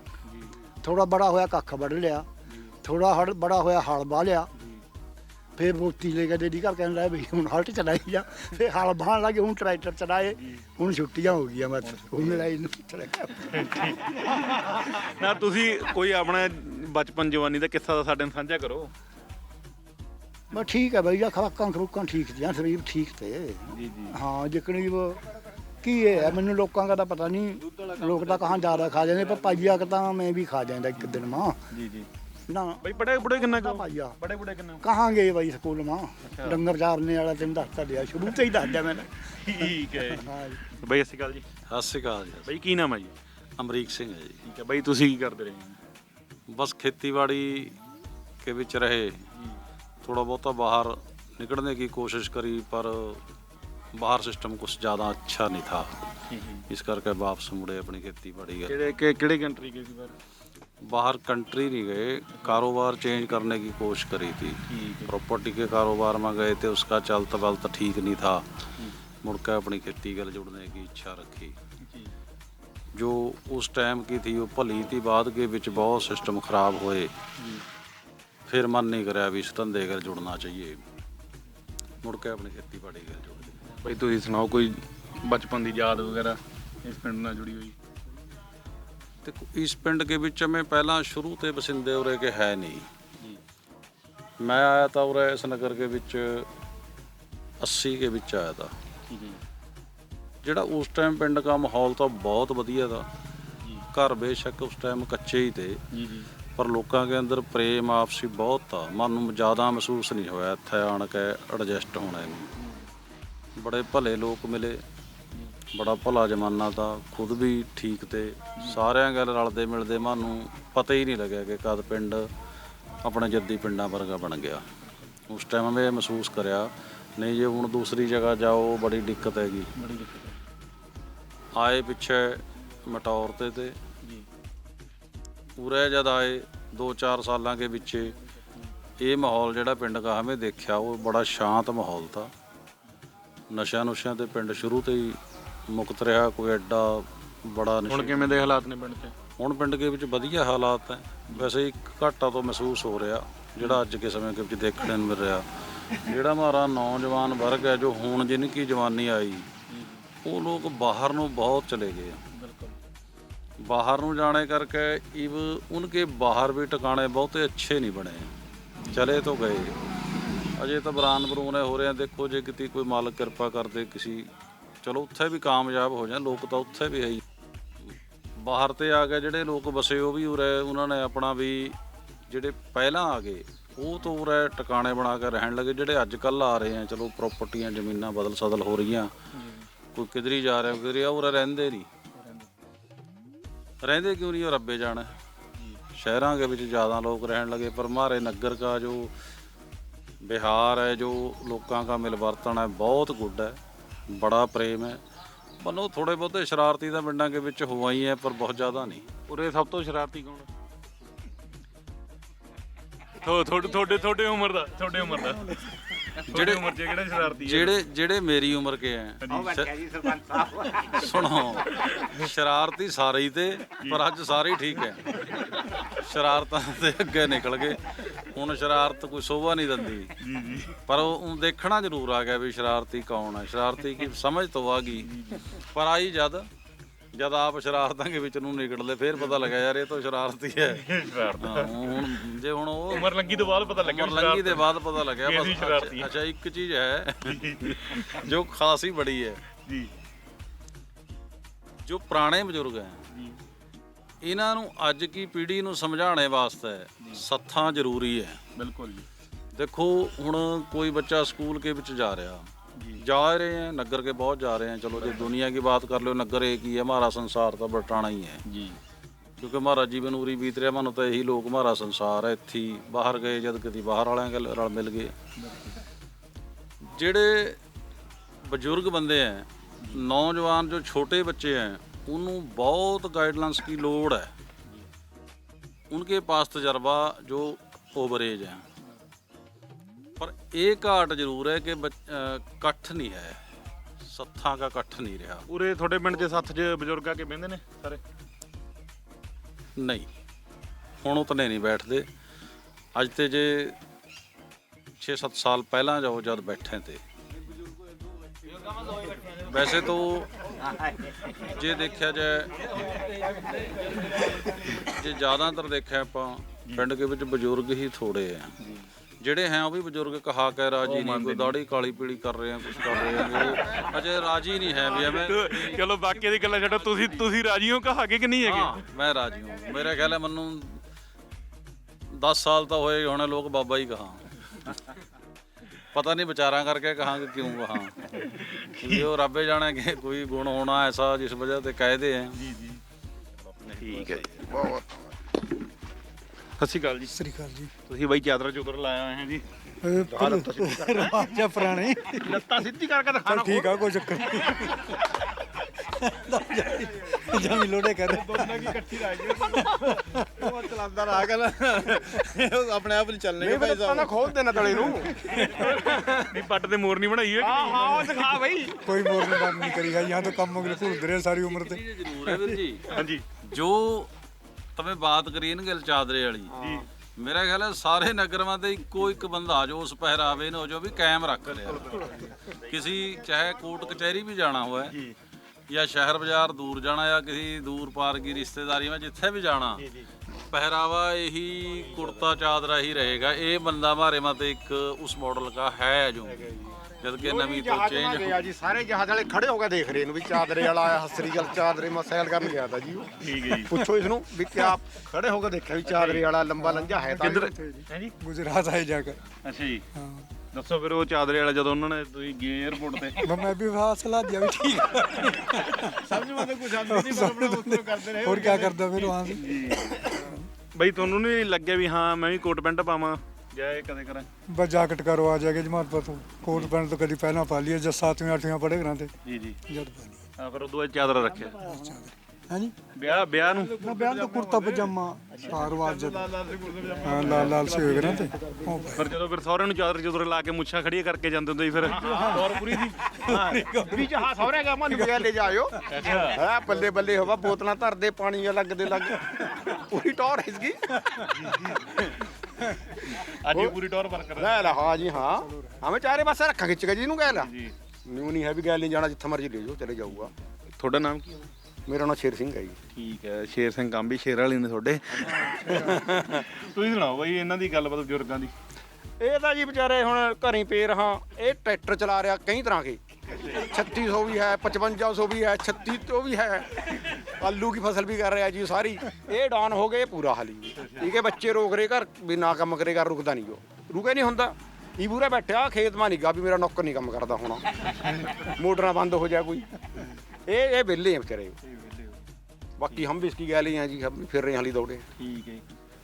B: ਥੋੜਾ ਬੜਾ ਹੋਇਆ ਕੱਖ ਵੱਢ ਲਿਆ। ਥੋੜਾ ਹੜ ਬੜਾ ਹੋਇਆ ਹਲ ਬਾਹ ਲਿਆ। ਫੇਰ ਮੋਤੀ ਲੈ ਕੇ ਡੇਡੀ ਘਰ ਕਹਿਣ ਲੱਗਾ ਵੀ ਹੁਣ ਹਲਟ ਚਲਾਈ ਜਾ ਫੇਰ ਹਲ ਬਾਹਣ ਲੱਗੇ ਹੁਣ ਟਰੈਕਟਰ ਚਲਾਏ ਹੁਣ ਛੁੱਟੀਆਂ ਹੋ ਗਈਆਂ ਬਸ ਹੁਣ ਲੜਾਈ ਨੂੰ
A: ਨਾ ਤੁਸੀਂ ਕੋਈ ਆਪਣਾ ਬਚਪਨ ਜਵਾਨੀ ਦਾ ਕਿੱਸਾ ਦਾ ਸਾਡੇ ਨਾਲ ਸਾਂਝਾ ਕਰੋ।
B: ਬਸ ਠੀਕ ਹੈ ਬਈ ਜਾਂ ਖਰਾਕਾਂ ਖਰੂਕਾਂ ਠੀਕ ਦੀਆਂ ਸਰੀਰ ਠੀਕ ਤੇ।
A: ਜੀ ਜੀ।
B: ਹਾਂ ਜਿਕਣੀ ਕੀ ਹੈ ਮੈਨੂੰ ਲੋਕਾਂ ਦਾ ਤਾਂ ਪਤਾ ਨਹੀਂ ਲੋਕ ਤਾਂ ਕਹਾਂ ਜ਼ਿਆਦਾ ਖਾ ਜਾਂਦੇ ਪਰ ਪਾਈਆ ਤਾਂ ਮੈਂ ਵੀ ਖਾ ਜਾਂਦਾ ਇੱਕ ਦਿਨ ਮਾਂ।
A: ਜੀ ਜੀ।
B: ਨਾ
A: ਬਈ ਬੜੇ ਬੁੜੇ ਕਿੰਨਾ ਕੁ
B: ਪਾਈਆ
A: ਬੜੇ ਬੁੜੇ ਕਿੰਨਾ
B: ਕਹਾਂ ਗਏ ਬਾਈ ਸਕੂਲ ਮਾਂ ਡੰਗਰ ਚਾਰਨੇ ਵਾਲਾ ਤੈਨੂੰ ਦੱਸਤਾ ਦਿਆ ਸ਼ੁਰੂ ਤੋਂ ਹੀ ਦੱਸ ਦਿਆ ਮੈਂ
A: ਠੀਕ ਹੈ ਜੀ
B: ਹਾਂ ਜੀ।
A: ਬਈ ਅਸੀਂ ਗੱਲ ਜੀ
E: ਸਤਿ ਸ਼੍ਰੀ ਅਕਾਲ ਜੀ
A: ਬਈ ਕੀ ਨਾਮ ਹੈ ਜੀ
E: ਅਮਰੀਕ ਸਿੰਘ ਹੈ ਜੀ
A: ਠੀਕ ਹੈ ਬਈ ਤੁਸੀਂ ਕੀ ਕਰਦੇ ਰਹੇ
E: ਬਸ ਖੇਤੀਬਾੜੀ ਕੇ ਵਿੱਚ ਰਹੇ थोड़ा बहुता बाहर निकलने की कोशिश करी पर बाहर सिस्टम कुछ ज़्यादा अच्छा नहीं था इस करके वापस मुड़े अपनी खेती बाड़ी गए
A: ਕਿਹੜੇ ਕਿ- ਕਿਹੜੇ ਕੰਟਰੀ ਗਏ ਸੀ ਬਾਹਰ
E: बाहर कंट्री नहीं गए कारोबार चेंज करने की कोशिश करी थी प्रॉपर्टी के कारोबार में गए थे उसका चलता बलता ठीक नहीं था मुड़ के अपनी खेती कर जुड़ने की इच्छा रखी जो उस टाइम की थी वो भली थी बाद के ਵਿੱਚ बहुत सिस्टम खराब होए फिर मन नहीं कराया भी इस धंधे कर जुड़ना चाहिए ਮੁੜ ਕੇ ਆਪਣੀ ਖੇਤੀਬਾੜੀ ਕਰ ਜੁੜ ਗਏ
A: ਬਈ ਤੁਸੀਂ ਸੁਣਾਓ ਕੋਈ ਬਚਪਨ ਦੀ ਯਾਦ ਵਗੈਰਾ ਇਸ ਪਿੰਡ ਨਾਲ ਜੁੜੀ ਹੋਈ
E: ਤੇ ਇਸ ਪਿੰਡ के ਵਿੱਚ ਮੈਂ ਪਹਿਲਾਂ ਸ਼ੁਰੂ ਤੇ ਬਸਿੰਦੇ ਉਰੇ ਕੇ ਹੈ ਨਹੀਂ। ਮੈਂ ਆਇਆ ਤਾਂ ਉਰੇ ਇਸ ਨਗਰ ਕੇ ਵਿੱਚ 80 ਕੇ ਵਿੱਚ ਆਇਆ ਤਾਂ। ਜਿਹੜਾ ਉਸ ਟਾਈਮ ਪਿੰਡ ਦਾ ਮਾਹੌਲ ਤਾਂ ਬਹੁਤ ਵਧੀਆ ਦਾ। ਘਰ ਬੇਸ਼ੱਕ ਉਸ ਟਾਈਮ ਕੱਚੇ ਹੀ ਤੇ। ਪਰ ਲੋਕਾਂ ਦੇ ਅੰਦਰ ਪ੍ਰੇਮ ਆਪਸੀ ਬਹੁਤ ਤਾ ਮਨ ਨੂੰ ਜ਼ਿਆਦਾ ਮਹਿਸੂਸ ਨਹੀਂ ਹੋਇਆ ਇੱਥੇ ਆਣ ਕੇ ਐਡਜਸਟ ਹੋਣਾ ਨੂੰ। ਬੜੇ ਭਲੇ ਲੋਕ ਮਿਲੇ। ਬੜਾ ਭਲਾ ਜ਼ਮਾਨਾ ਤਾਂ ਖੁਦ ਵੀ ਠੀਕ ਤੇ ਸਾਰਿਆਂ ਗੱਲ ਰਲਦੇ ਮਿਲਦੇ ਮਨ ਪਤਾ ਹੀ ਨਹੀਂ ਲੱਗਿਆ ਕਿ ਕਦ ਪਿੰਡ ਆਪਣੇ ਜੱਦੀ ਪਿੰਡਾਂ ਵਰਗਾ ਬਣ ਗਿਆ। ਉਸ ਟਾਈਮ ਮੈਂ ਮਹਿਸੂਸ ਕਰਿਆ ਨਹੀਂ ਜੇ ਹੁਣ ਦੂਸਰੀ ਜਗ੍ਹਾ ਜਾਓ ਬੜੀ ਦਿੱਕਤ ਹੈਗੀ।
A: ਬੜੀ ਦਿੱਕਤ ਹੈ।
E: ਆਏ ਪਿੱਛੇ ਮਟੌਰ ਤੇ ਤੇ
A: ਜੀ।
E: ਪੂਰੇ ਜਦ ਆਏ 2-4 ਸਾਲਾਂ ਦੇ ਵਿੱਚ ਇਹ ਮਾਹੌਲ ਜਿਹੜਾ ਪਿੰਡ ਦਾ ਹਮੇ ਦੇਖਿਆ ਉਹ ਬੜਾ ਸ਼ਾਂਤ ਮਾਹੌਲ ਤਾਂ ਨਸ਼ਾ ਨੁਸ਼ਿਆਂ ਤੇ ਪਿੰਡ ਸ਼ੁਰੂ ਤੋਂ ਹੀ ਮੁਕਤ ਰਿਹਾ ਕੋਈ ਐਡਾ ਬੜਾ
A: ਨਹੀਂ
E: ਹੁਣ
A: ਕਿਵੇਂ ਦੇ ਹਾਲਾਤ ਨੇ ਪਿੰਡ ਤੇ
E: ਹੁਣ ਪਿੰਡ ਦੇ ਵਿੱਚ ਵਧੀਆ ਹਾਲਾਤ ਹੈ। ਵੈਸੇ ਇੱਕ ਘਾਟਾ ਤੋਂ ਮਹਿਸੂਸ ਹੋ ਰਿਹਾ ਜਿਹੜਾ ਅੱਜ ਦੇ ਸਮੇਂ ਦੇ ਵਿੱਚ ਦੇਖਣ ਨੂੰ ਮਿਲ ਰਿਹਾ। ਜਿਹੜਾ ਮਾਰਾ ਨੌਜਵਾਨ ਵਰਗ ਹੈ ਜੋ ਹੁਣ ਜਿਨ ਕੀ ਜਵਾਨੀ ਆਈ ਉਹ ਲੋਕ ਬਾਹਰ ਨੂੰ ਬਹੁਤ ਚਲੇ ਗਏ
A: ਆ।
E: ਬਾਹਰ ਨੂੰ ਜਾਣੇ ਕਰਕੇ ਇਵ ਉਨਕੇ ਬਾਹਰ ਵੀ ਟਿਕਾਣੇ ਬਹੁਤੇ ਅੱਛੇ ਨਹੀਂ ਬਣੇ। ਚਲੇ ਤੋਂ ਗਏ। ਅਜੇ ਤਾਂ ਬਰਾਨ ਬਰੂਨ ਹੋ ਰਹੇ ਆ। ਦੇਖੋ ਜੇ ਕਿਤੇ ਕੋਈ ਮਾਲਕ ਕਿਰਪਾ ਕਰਦੇ ਕਿਸੇ ਚਲੋ ਉੱਥੇ ਵੀ ਕਾਮਯਾਬ ਹੋ ਜਾਣ, ਲੋਕ ਤਾਂ ਉੱਥੇ ਵੀ ਹੈ ਹੀ। ਬਾਹਰ ਤੇ ਆ ਗਏ ਜਿਹੜੇ ਲੋਕ ਵਸੇ ਉਹ ਵੀ ਉਰੇ, ਉਹਨਾਂ ਨੇ ਆਪਣਾ ਵੀ ਜਿਹੜੇ ਪਹਿਲਾਂ ਆ ਗਏ, ਉਹ ਤੋਂ ਉਰੇ ਟਿਕਾਣੇ ਬਣਾ ਕੇ ਰਹਿਣ ਲੱਗੇ, ਜਿਹੜੇ ਅੱਜ ਕੱਲ ਆ ਰਹੇ ਆ, ਚਲੋ ਪ੍ਰਾਪਰਟੀਆਂ ਜ਼ਮੀਨਾਂ ਬਦਲ ਸਦਲ ਹੋ ਰਹੀਆਂ। ਕੋਈ ਕਿਧਰੀ ਜਾ ਰਿਹਾ, ਕਿਧਰੀ ਆ, ਉਰੇ ਰਹਿੰਦੇ ਨਹੀਂ ਰਹਿੰਦੇ ਕਿਉਂ ਨਹੀਂ ਉਹ ਰੱਬੇ ਜਾਣਾ? ਸ਼ਹਿਰਾਂ ਦੇ ਵਿੱਚ ਜ਼ਿਆਦਾ ਲੋਕ ਰਹਿਣ ਲੱਗੇ, ਪਰ ਮਾਰੇ ਨਗਰ ਦਾ ਜੋ ਬਿਹਾਰ ਹੈ, ਜੋ ਲੋਕਾਂ ਦਾ ਮਿਲਵਰਤਨ ਹੈ, ਬਹੁਤ ਗੁੱਡ ਹੈ। ਬੜਾ ਪ੍ਰੇਮ ਹੈ। ਮਨੋ ਥੋੜੇ ਬਹੁਤੇ ਸ਼ਰਾਰਤੀ ਤਾਂ ਪਿੰਡਾਂ ਦੇ ਵਿੱਚ ਹੋਆ ਹੀ ਹੈ, ਪਰ ਬਹੁਤ ਜ਼ਿਆਦਾ ਨਹੀਂ।
A: ਉਰੇ ਸਭ ਤੋਂ ਸ਼ਰਾਰਤੀ ਕੌਣ ਹੈ? ਥੋ ਤੁਹਾਡੇ ਤੁਹਾਡੇ ਤੁਹਾਡੇ ਉਮਰ ਦਾ ਤੁਹਾਡੇ ਉਮਰ ਦਾ। ਜਿਹੜੇ ਉਮਰ 'ਚ ਕਿਹੜਾ ਸ਼ਰਾਰਤੀ ਹੈ?
E: ਜਿਹੜੇ ਜਿਹੜੇ ਮੇਰੀ ਉਮਰ ਕੇ ਹੈ। ਸੁਣੋ ਸ਼ਰਾਰਤੀ ਸਾਰੇ ਹੀ ਤੇ ਪਰ ਅੱਜ ਸਾਰੇ ਹੀ ਠੀਕ ਹੈ। ਸ਼ਰਾਰਤਾਂ ਦੇ ਅੱਗੇ ਨਿਕਲ ਗਏ। ਹੁਣ ਸ਼ਰਾਰਤ ਕੋਈ ਸ਼ੋਭਾ ਨਹੀਂ ਦਿੰਦੀ।
A: ਜੀ ਜੀ।
E: ਪਰ ਉਹ ਦੇਖਣਾ ਜ਼ਰੂਰ ਆ ਗਿਆ ਵੀ ਸ਼ਰਾਰਤੀ ਕੌਣ ਹੈ। ਸ਼ਰਾਰਤੀ ਕੀ ਸਮਝ ਤੋਂ ਆ ਗਈ। ਪਰ ਆਈ ਜਦ ਜਦ ਆਪ ਸ਼ਰਾਰਤਾਂ ਦੇ ਵਿੱਚ ਨੂੰ ਨਿਕਲਦੇ ਫਿਰ ਪਤਾ ਲੱਗਾ ਯਾਰ ਇਹ ਤਾਂ ਸ਼ਰਾਰਤੀ ਹੈ ਹੁਣ ਜੇ ਹੁਣ ਉਹ
A: ਉਮਰ ਲੰਗੀ ਤੋਂ ਬਾਅਦ ਪਤਾ ਲੱਗਿਆ
E: ਉਮਰ ਲੰਘੀ ਦੇ ਬਾਅਦ ਪਤਾ ਲੱਗਿਆ ਬਸ
A: ਸ਼ਰਾਰਤੀ
E: ਅੱਛਾ- ਇੱਕ ਚੀਜ਼ ਹੈ ਜੋ। ਖਾਸ ਹੀ ਬੜੀ ਹੈ।
A: ਜੀ।
E: ਜੋ ਪੁਰਾਣੇ ਬਜ਼ੁਰਗ ਹੈ
A: ਜੀ।
E: ਇਹਨਾਂ ਨੂੰ ਅੱਜ ਕੀ ਪੀੜ੍ਹੀ ਨੂੰ ਸਮਝਾਉਣੇ ਵਾਸਤੇ ਸੱਥਾਂ ਜ਼ਰੂਰੀ ਹੈ।
A: ਬਿਲਕੁਲ ਜੀ।
E: ਦੇਖੋ ਹੁਣ ਕੋਈ ਬੱਚਾ ਸਕੂਲ ਕੇ ਵਿੱਚ ਜਾ ਰਿਹਾ जा रहे हैं नगर के बहुत जा रहे हैं चलो जो दुनिया की बात कर लो नगर एक ही है हमारा संसार तो बटाना ही है
A: ਜੀ
E: ਕਿਉਂਕਿ ਹਮਾਰਾ ਜੀਵਨ ਉਰੀ ਬੀਤ ਰਿਹਾ ਮਨ ਤਾਂ ਇਹੀ ਲੋਕ ਹਮਾਰਾ ਸੰਸਾਰ ਹੈ ਇੱਥੇ ਹੀ ਬਾਹਰ ਗਏ ਜਦ ਕਿਤੇ ਬਾਹਰ ਵਾਲਿਆਂ ਨਾਲ ਰਲ ਮਿਲ ਗਏ ਜਿਹੜੇ ਬਜ਼ੁਰਗ ਬੰਦੇ ਹੈ ਨੌਜਵਾਨ ਜੋ ਛੋਟੇ ਬੱਚੇ ਹੈ ਉਹਨੂੰ ਬਹੁਤ ਗਾਈਡਲਾਈਨਸ की ਲੋੜ ਹੈ उनके पास तजर्बा जो ओवर एज है ਪਰ ਇਹ ਘਾਟ ਜ਼ਰੂਰ ਹੈ ਕਿ ਬੱਚ- ਇਕੱਠ ਨਹੀਂ ਹੈ। ਸੱਥਾਂ ਦਾ ਇਕੱਠ ਨਹੀਂ ਰਿਹਾ।
A: ਉਰੇ ਤੁਹਾਡੇ ਪਿੰਡ 'ਚ ਸੱਥ 'ਚ ਬਜ਼ੁਰਗ ਆ ਕੇ ਬਹਿੰਦੇ ਨੇ ਸਾਰੇ?
E: ਨਹੀਂ। ਹੁਣ ਉਤਨੇ ਨਹੀਂ ਬੈਠਦੇ। ਅੱਜ ਤੇ ਜੇ 6-7 ਸਾਲ ਪਹਿਲਾਂ ਜਾਓ ਜਦ ਬੈਠੇ ਤੇ। ਵੈਸੇ ਤਾਂ ਜੇ ਦੇਖਿਆ ਜਾਏ ਜੇ ਜ਼ਿਆਦਾਤਰ ਦੇਖਿਆ ਆਪਾਂ ਪਿੰਡ ਦੇ ਵਿੱਚ ਬਜ਼ੁਰਗ ਹੀ ਥੋੜੇ ਆ। ਜਿਹੜੇ ਹੈ ਉਹ ਵੀ ਬਜ਼ੁਰਗ ਕਹਾ ਕੇ ਰਾਜੀ ਨਹੀਂ ਕੋਈ ਦਾੜੀ ਕਾਲੀ ਪੀਲੀ ਕਰ ਰਹੇ ਆ ਕੁਝ ਕਰ ਰਹੇ ਆ ਉਹ ਅਜੇ ਰਾਜੀ ਨਹੀਂ ਹੈ ਵੀ ਐਵੇਂ।
A: ਚਲੋ ਬਾਕੀ ਦੀ ਗੱਲਾਂ ਛੱਡੋ ਤੁਸੀਂ ਤੁਸੀਂ ਰਾਜੀ ਹੋ ਕਹਾ ਕੇ ਕਿ ਨਹੀਂ ਹੈਗੇ?
E: ਹਾਂ ਮੈਂ ਰਾਜੀ ਹਾਂ। ਮੇਰਾ ਖਿਆਲ ਹੈ ਮੈਨੂੰ 10 ਸਾਲ ਤਾਂ ਹੋਏ ਹੋਣੇ ਲੋਕ ਬਾਬਾ ਹੀ ਕਹਾ। ਪਤਾ ਨਹੀਂ ਵਿਚਾਰਾਂ ਕਰਕੇ ਕਹਾਂਗੇ ਕਿਉਂ ਕਹਾ। ਕਿਉਂਕਿ ਉਹ ਰੱਬੇ ਜਾਣੇ ਕਿ ਕੋਈ ਗੁਣ ਹੋਣਾ ਐਸਾ ਜਿਸ ਵਜ੍ਹਾ ਤੇ ਕਾਇਦੇ ਹੈ
A: ਠੀਕ ਹੈ ਜੀ। ਬਹੁਤ ਸਤਿ ਸ਼੍ਰੀ ਅਕਾਲ ਜੀ।
H: ਸ੍ਰੀ ਅਕਾਲ ਜੀ।
A: ਤੁਸੀਂ ਬਾਈ ਚਾਦਰਾ ਚੋਦਰ ਲਾਇਆ ਹੋਇਆ ਜੀ।
H: ਰਾਜਾ ਪੁਰਾਣੇ
A: ਲੱਤਾਂ ਸਿੱਧੀ ਕਰਕੇ ਦਿਖਾਣਾ
H: ਠੀਕ ਆ ਕੋਈ ਚੱਕਰ ਜਾਮੀ ਲੋੜੇ ਕਰ
A: ਦੋਨਾਂ ਕੀ ਇਕੱਠੀ ਆਪਣੇ ਆਪ ਨਹੀਂ ਚੱਲਣੇ ਭਾਈ
C: ਸਾਹਿਬ। ਖੋਲ ਦੇਣਾ ਤਲੇ ਨੂੰ।
A: ਨਹੀਂ ਪੱਟ ਤੇ ਮੋਰ ਨਹੀਂ ਬਣਾਈ ਹੈ
C: ਹਾਂ ਦਿਖਾ ਬਈ।
H: ਕੋਈ ਮੋਰ ਨਹੀਂ ਬੰਦ ਨਹੀਂ ਕਰੀਗਾ ਤਾਂ ਕੰਮ
E: ਮੁਗਲ ਸਾਰੀ ਉਮਰ ਤੇ। ਜੋ ਤਵੇਂ ਬਾਤ ਕਰੀ ਨਾ ਗੱਲ ਚਾਦਰੇ ਵਾਲੀ। ਜੀ ਮੇਰਾ ਖਿਆਲ ਹੈ ਸਾਰੇ ਨਗਰਾਂ ਤੇ ਇੱਕੋ ਇੱਕ ਬੰਦਾ ਜੋ ਉਸ ਪਹਿਰਾਵੇ ਨੂੰ ਜੋ ਵੀ ਕਾਇਮ ਰੱਖ ਰਿਹਾ। ਕਿਸੇ ਚਾਹੇ ਕੋਰਟ ਕਚਹਿਰੀ ਵੀ ਜਾਣਾ ਹੋਵੇ ਜਾਂ। ਸ਼ਹਿਰ ਬਾਜ਼ਾਰ ਦੂਰ ਜਾਣਾ ਜਾਂ ਕਿਸੇ ਦੂਰ ਪਾਰ ਕੀ ਰਿਸ਼ਤੇਦਾਰੀ ਵਿੱਚ ਜਿੱਥੇ ਵੀ ਜਾਣਾ ਪਹਿਰਾਵਾ ਇਹੀ ਕੁੜਤਾ ਚਾਦਰਾ ਹੀ ਰਹੇਗਾ। ਇਹ ਬੰਦਾ ਮਾਰੇ ਮਤੇ ਇੱਕ ਉਸ ਮਾਡਲ ਦਾ ਹੈ ਜੋ। ਜਦ ਕਿ ਨਵੀਂ ਤੋਂ ਚੇਂਜ
C: ਗਿਆ ਜੀ ਸਾਰੇ ਜਹਾਜ਼ ਵਾਲੇ ਖੜੇ ਹੋ ਕੇ ਦੇਖ ਰਹੇ ਨੂੰ ਵੀ ਚਾਦਰੇ ਵਾਲਾ ਆਇਆ ਹਸਰੀ ਗੱਲ ਚਾਦਰੇ ਮੈਂ ਕਰਨ ਗਿਆ ਤਾਂ ਜੀ
A: ਠੀਕ ਹੈ ਜੀ।
C: ਪੁੱਛੋ ਇਸ ਨੂੰ ਵੀ ਕਿਆ ਖੜੇ ਹੋ ਕੇ ਦੇਖਿਆ ਵੀ ਚਾਦਰੇ ਵਾਲਾ ਲੰਬਾ ਲੰਜਾ ਹੈ ਤਾਂ
A: ਕਿੱਧਰ? ਹੈ ਜੀ।
H: ਗੁਜਰਾਤ ਆਏ ਜਾ ਕੇ।
A: ਅੱਛਾ ਜੀ।
H: ਹਾਂ।
A: ਦੱਸੋ ਫਿਰ ਉਹ ਚਾਦਰੇ ਵਾਲਾ ਜਦੋਂ ਉਹਨਾਂ ਨੇ ਤੁਸੀਂ ਗਏ 에어ਪੋਰਟ ਤੇ?
H: ਮੈਂ ਵੀ ਫਾਸਲਾ ਦਿਆ ਵੀ ਠੀਕ
A: ਸਮਝ ਮੈਂ ਤਾਂ ਕੁਝ ਨਹੀਂ ਪਰ ਆਪਣਾ ਕਰਦੇ ਰਹੇ
H: ਹੋਰ ਕੀ ਕਰਦਾ ਫਿਰ ਵਾਂ
A: ਬਈ ਤੁਹਾਨੂੰ ਨਹੀਂ ਲੱਗਿਆ ਵੀ ਹਾਂ ਮੈਂ ਵੀ ਕੋਟ ਪੈਂਟ ਪਾਵਾਂ? ਜਾਏ ਕਦੇ ਕਰਾਂ।
H: ਬਸ ਜਾਕਟ ਕਰੋ ਆ ਜਾਏਗੇ ਜਮਾਤ ਤੋਂ। ਕੋਟ ਪੈਣ ਤੋਂ ਕਦੀ ਪਹਿਲਾਂ ਪਾ ਲਈਏ ਜਾਂ 7ਵੀਂ 8ਵੀਂ ਪੜੇ ਕਰਾਂ ਤੇ।
A: ਜੀ ਜੀ।
H: ਜਦ ਪਾਣੀ
A: ਹਾਂ ਫਿਰ ਉਦੋਂ ਇਹ ਚਾਦਰ ਰੱਖਿਆ।
H: ਹਾਂਜੀ?
A: ਵਿਆਹ ਵਿਆਹ ਨੂੰ।
H: ਨਾ ਬਿਆਨ ਕੁਰਤਾ ਪਜਾਮਾ ਸਾਰਵਾਜ ਜਦ। ਲਾਲ
A: ਲਾਲ ਸੀ ਹੋਏ ਕਰਾਂ ਤੇ। ਉਹ ਪਾ- ਲਾ ਕੇ ਮੁੱਛਾਂ ਖੜੀਆਂ ਕਰਕੇ ਜਾਂਦੇ ਸੀ ਫਿਰ ਔਰ ਪੂਰੀ
C: ਦੀ ਮਨ ਬਿਆ ਲੈ ਜਾਇਓ। ਹਾਂ ਬੱਲੇ ਬੱਲੇ ਹੋਵਾ ਬੋਤਲਾਂ ਧਰਦੇ ਪਾਣੀ ਅਲੱਗ ਦੇ ਲੱਗ। ਉਹੀ ਟੌਰ ਇਸ
A: ਗਈ ਅੱਜ ਪੂਰੀ ਟੌਰ ਵਰਕ ਕਰ
C: ਲੈ ਲੈ ਹਾਂ ਜੀ ਹਾਂ। ਹਮੇ ਚਾਰੇ ਪਾਸੇ ਰੱਖਾਂ ਖਿੱਚ ਕੇ ਜੀ ਨੂੰ ਕਹਿ ਲਾ।
A: ਜੀ
C: ਨਿਊ ਨਹੀਂ ਹੈ ਵੀ ਗੱਲ ਨਹੀਂ ਜਾਣਾ ਜਿੱਥੇ ਮਰਜ਼ੀ ਲੈ ਜਾਓ ਚਲੇ ਜਾਊਗਾ।
A: ਤੁਹਾਡਾ ਨਾਮ ਕੀ ਹੈ?
C: ਮੇਰਾ ਨਾਮ ਸ਼ੇਰ ਸਿੰਘ ਹੈ ਜੀ।
A: ਠੀਕ ਹੈ ਸ਼ੇਰ ਸਿੰਘ ਕੰਮ ਵੀ ਸ਼ੇਰ ਵਾਲੇ ਨੇ ਤੁਹਾਡੇ। ਤੁਸੀਂ ਸੁਣਾਓ ਬਈ ਇਹਨਾਂ ਦੀ ਗੱਲਬਾਤ ਬਜ਼ੁਰਗਾਂ ਦੀ।
C: ਇਹ ਤਾਂ ਜੀ ਵਿਚਾਰੇ ਹੁਣ ਘਰੀ ਪੇ ਰਹਾ ਇਹ ਟਰੈਕਟਰ ਚਲਾ ਰਿਹਾ ਕਈ ਤਰ੍ਹਾਂ ਕੇ। 3600 ਵੀ ਹੈ 5500 ਵੀ ਹੈ 36 ਤੋਂ ਵੀ ਹੈ। ਆਲੂ ਕੀ ਫਸਲ ਵੀ ਕਰ ਰਿਹਾ ਜੀ, ਸਾਰੀ। ਇਹ ਡਾਊਨ ਹੋ ਗਏ, ਪੂਰਾ ਹਾਲੀ ਠੀਕ ਹੈ, ਬੱਚੇ ਰੋਕ ਰਹੇ ਘਰ, ਵੀ ਨਾ ਕੰਮ ਕਰੇ, ਘਰ ਰੁਕਦਾ ਨਹੀਂ ਉਹ। ਰੁਕੇ ਨਹੀਂ ਹੁੰਦਾ। ਇਹ ਪੂਰਾ ਬੈਠਿਆ, ਖੇਤ ਮਾ ਨਹੀਂ ਵੀ ਮੇਰਾ ਨੌਕਰ ਨਹੀਂ ਕੰਮ ਕਰਦਾ ਹੋਣਾ। ਮੋਟਰਾਂ ਬੰਦ ਹੋ ਜਾ ਕੋਈ। ਇਹ ਇਹ ਵਿਹਲੇ ਆ ਵਿਚਾਰੇ। ਬਾਕੀ ਹਮ ਵੀ ਇਸकी ਗੈਲ ਆ ਜੀ, ਹਮ ਵੀ ਫਿਰ ਰਹੇ ਹਾਲੀ ਦੌੜੇ।
A: ਠੀਕ ਹੈ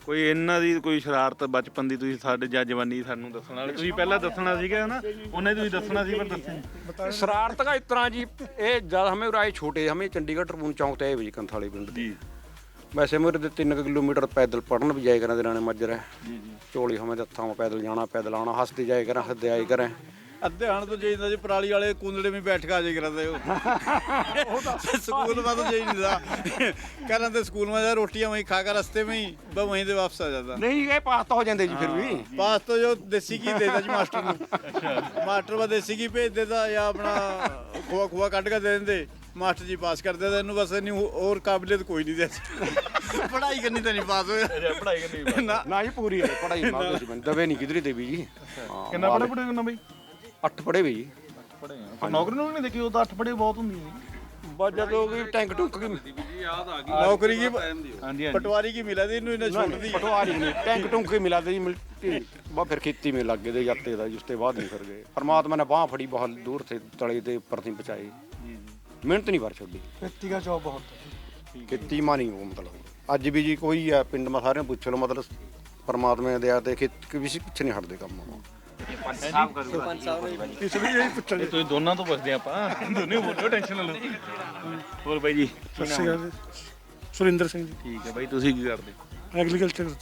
A: ਕੋਈ ਇਹਨਾਂ ਦੀ ਕੋਈ ਸ਼ਰਾਰਤ ਬਚਪਨ ਦੀ ਤੁਸੀਂ ਸਾਡੇ ਜਾਂ ਜਵਾਨੀ ਸਾਨੂੰ ਦੱਸਣ ਵਾਲੇ ਤੁਸੀਂ ਪਹਿਲਾਂ ਦੱਸਣਾ ਸੀਗਾ ਨਾ ਉਹਨੇ ਤੁਸੀਂ ਦੱਸਣਾ ਸੀ ਪਰ ਦੱਸਿਆ ਨਹੀਂ
C: शरारत का इतना जी ये जब हमें आए छोटे हमें चंडीगढ़ टरबून चौक ते आए जी कंथाली पिंड
A: ਜੀ
C: वैसे मेरे ते तीन किलोमीटर पैदल पढ़न भी जाए करें दिनाने मजर है
A: ਜੀ ਜੀ
C: चोली हमें दत्था में पैदल जाना पैदल आना हंसते जाए करें हंसते आए करें
I: ਅੱਧੇ ਹਣ ਤੋਂ ਜਾਈਦਾ ਜੀ ਪਰਾਲੀ ਵਾਲੇ ਕੁੰਦੜੇ ਵਿੱਚ ਬੈਠ ਕੇ ਆ ਜਾਈ ਕਰਦੇ ਉਹ। ਸਕੂਲ ਮਾ ਤਾਂ ਜਾਈ ਨਹੀਂ ਦਾ। ਕਰਨ ਤੇ ਸਕੂਲ ਮਾ ਰੋਟੀਆਂ ਵਹੀਂ ਖਾ ਕੇ ਰਸਤੇ ਵਿੱਚ ਬਸ ਵਹੀਂ ਤੇ ਵਾਪਸ ਆ ਜਾਂਦਾ।
C: ਨਹੀਂ ਇਹ ਪਾਸ ਤਾਂ ਹੋ ਜਾਂਦੇ ਜੀ ਫਿਰ ਵੀ।
I: ਪਾਸ ਤੋਂ ਜੋ ਦੇਸੀ ਘੀ ਦੇਦਾ ਜੀ ਮਾਸਟਰ ਨੂੰ। ਮਾਸਟਰ ਵਾ ਦੇਸੀ ਘੀ ਭੇਜ ਦੇਦਾ ਜਾਂ ਆਪਣਾ ਖੋਆ ਖੋਆ ਕੱਢ ਕੇ ਦੇ ਦਿੰਦੇ। ਮਾਸਟਰ ਜੀ ਪਾਸ ਕਰਦੇ ਤਾਂ ਇਹਨੂੰ ਬਸ ਨਹੀਂ ਹੋਰ ਕਾਬਲੀਅਤ ਕੋਈ ਨਹੀਂ ਦੇ ਪੜਾਈ ਕਰਨੀ ਤਾਂ ਨਹੀਂ ਪਾਸ ਹੋਇਆ।
A: ਪੜਾਈ ਕਰਨੀ
I: ਨਾ।
C: ਨਾ ਜੀ ਪੂਰੀ ਹੈ ਪੜਾਈ ਮਾਮਲੇ ਚ ਦਵੇ ਨਹੀਂ ਕਿਧਰੇ ਦੇਵੀ ਜੀ।
A: ਕਿੰਨਾ ਪੜਾ ਪੜਾ ਕਿੰਨਾ ਬਈ?
C: 8
A: ਪੜੇ ਵੀ ਨੌਕਰੀ ਨੂੰ ਨਹੀਂ ਦੇਖੀ ਉਹ ਤਾਂ 8 ਪੜੇ ਬਹੁਤ ਹੁੰਦੀ ਸੀ
C: ਬਸ ਜਦੋਂ ਕੋਈ
E: ਟੈਂਕ ਟੁੱਕ ਗਈ।
I: ਨੌਕਰੀ ਕੀ ਪਟਵਾਰੀ ਕੀ ਮਿਲਾ ਤੇ ਇਹਨੂੰ ਇਹਨਾਂ ਛੁੱਟ ਦੀ
C: ਪਟਵਾਰੀ ਨਹੀਂ। ਟੈਂਕ ਟੁੰਕ ਹੀ ਮਿਲਾ ਤੇ ਜੀ ਮਿਲਟੀ। ਬਾ ਫਿਰ ਖੇਤੀ ਮੇ ਲੱਗ ਗਏ ਤੇ ਦਾ ਜਿਸ ਤੇ ਬਾਅਦ ਨਹੀਂ ਫਿਰ ਗਏ। ਪਰਮਾਤਮਾ ਨੇ ਬਾਹ ਫੜੀ ਬਹੁਤ ਦੂਰ ਤੇ ਤਲੇ ਤੇ ਪਰਤੀ ਪਹੁੰਚਾਈ ਮਿਹਨਤ ਨਹੀਂ ਵਰ ਛੱਡੀ।
H: ਖੇਤੀ ਦਾ ਜੋਬ ਬਹੁਤ
C: ਖੇਤੀ ਮਾ ਉਹ ਮਤਲਬ। ਅੱਜ ਵੀ ਜੀ ਕੋਈ ਆ ਪਿੰਡ ਮਾ ਸਾਰਿਆਂ ਪੁੱਛ ਲਓ ਮਤਲਬ ਪਰਮਾਤਮਾ ਦੇ ਆ ਤੇ ਖੇਤੀ ਕਿਸੇ ਪਿੱਛੇ ਨਹੀਂ ਹਟਦੇ ਕੰਮ।
B: ਇਸ ਵੀ ਇਹੀ ਪੁੱਛਣ
A: ਇਹ ਤੁਸੀਂ ਦੋਨਾਂ ਤੋਂ ਪੁੱਛਦੇ ਆਪਾਂ। ਦੋਨੇ ਬੋਲੋ ਟੈਨਸ਼ਨ ਨਾ ਲਓ। ਹੋਰ ਬਾਈ ਜੀ ਕੀ ਨਾਮ? ਹੈ?
B: ਸੁਰਿੰਦਰ ਸਿੰਘ ਜੀ।
A: ਠੀਕ ਹੈ ਬਾਈ ਤੁਸੀਂ ਕੀ ਕਰਦੇ?
B: ਐਗਰੀਕਲਚਰ
A: ਠੀਕ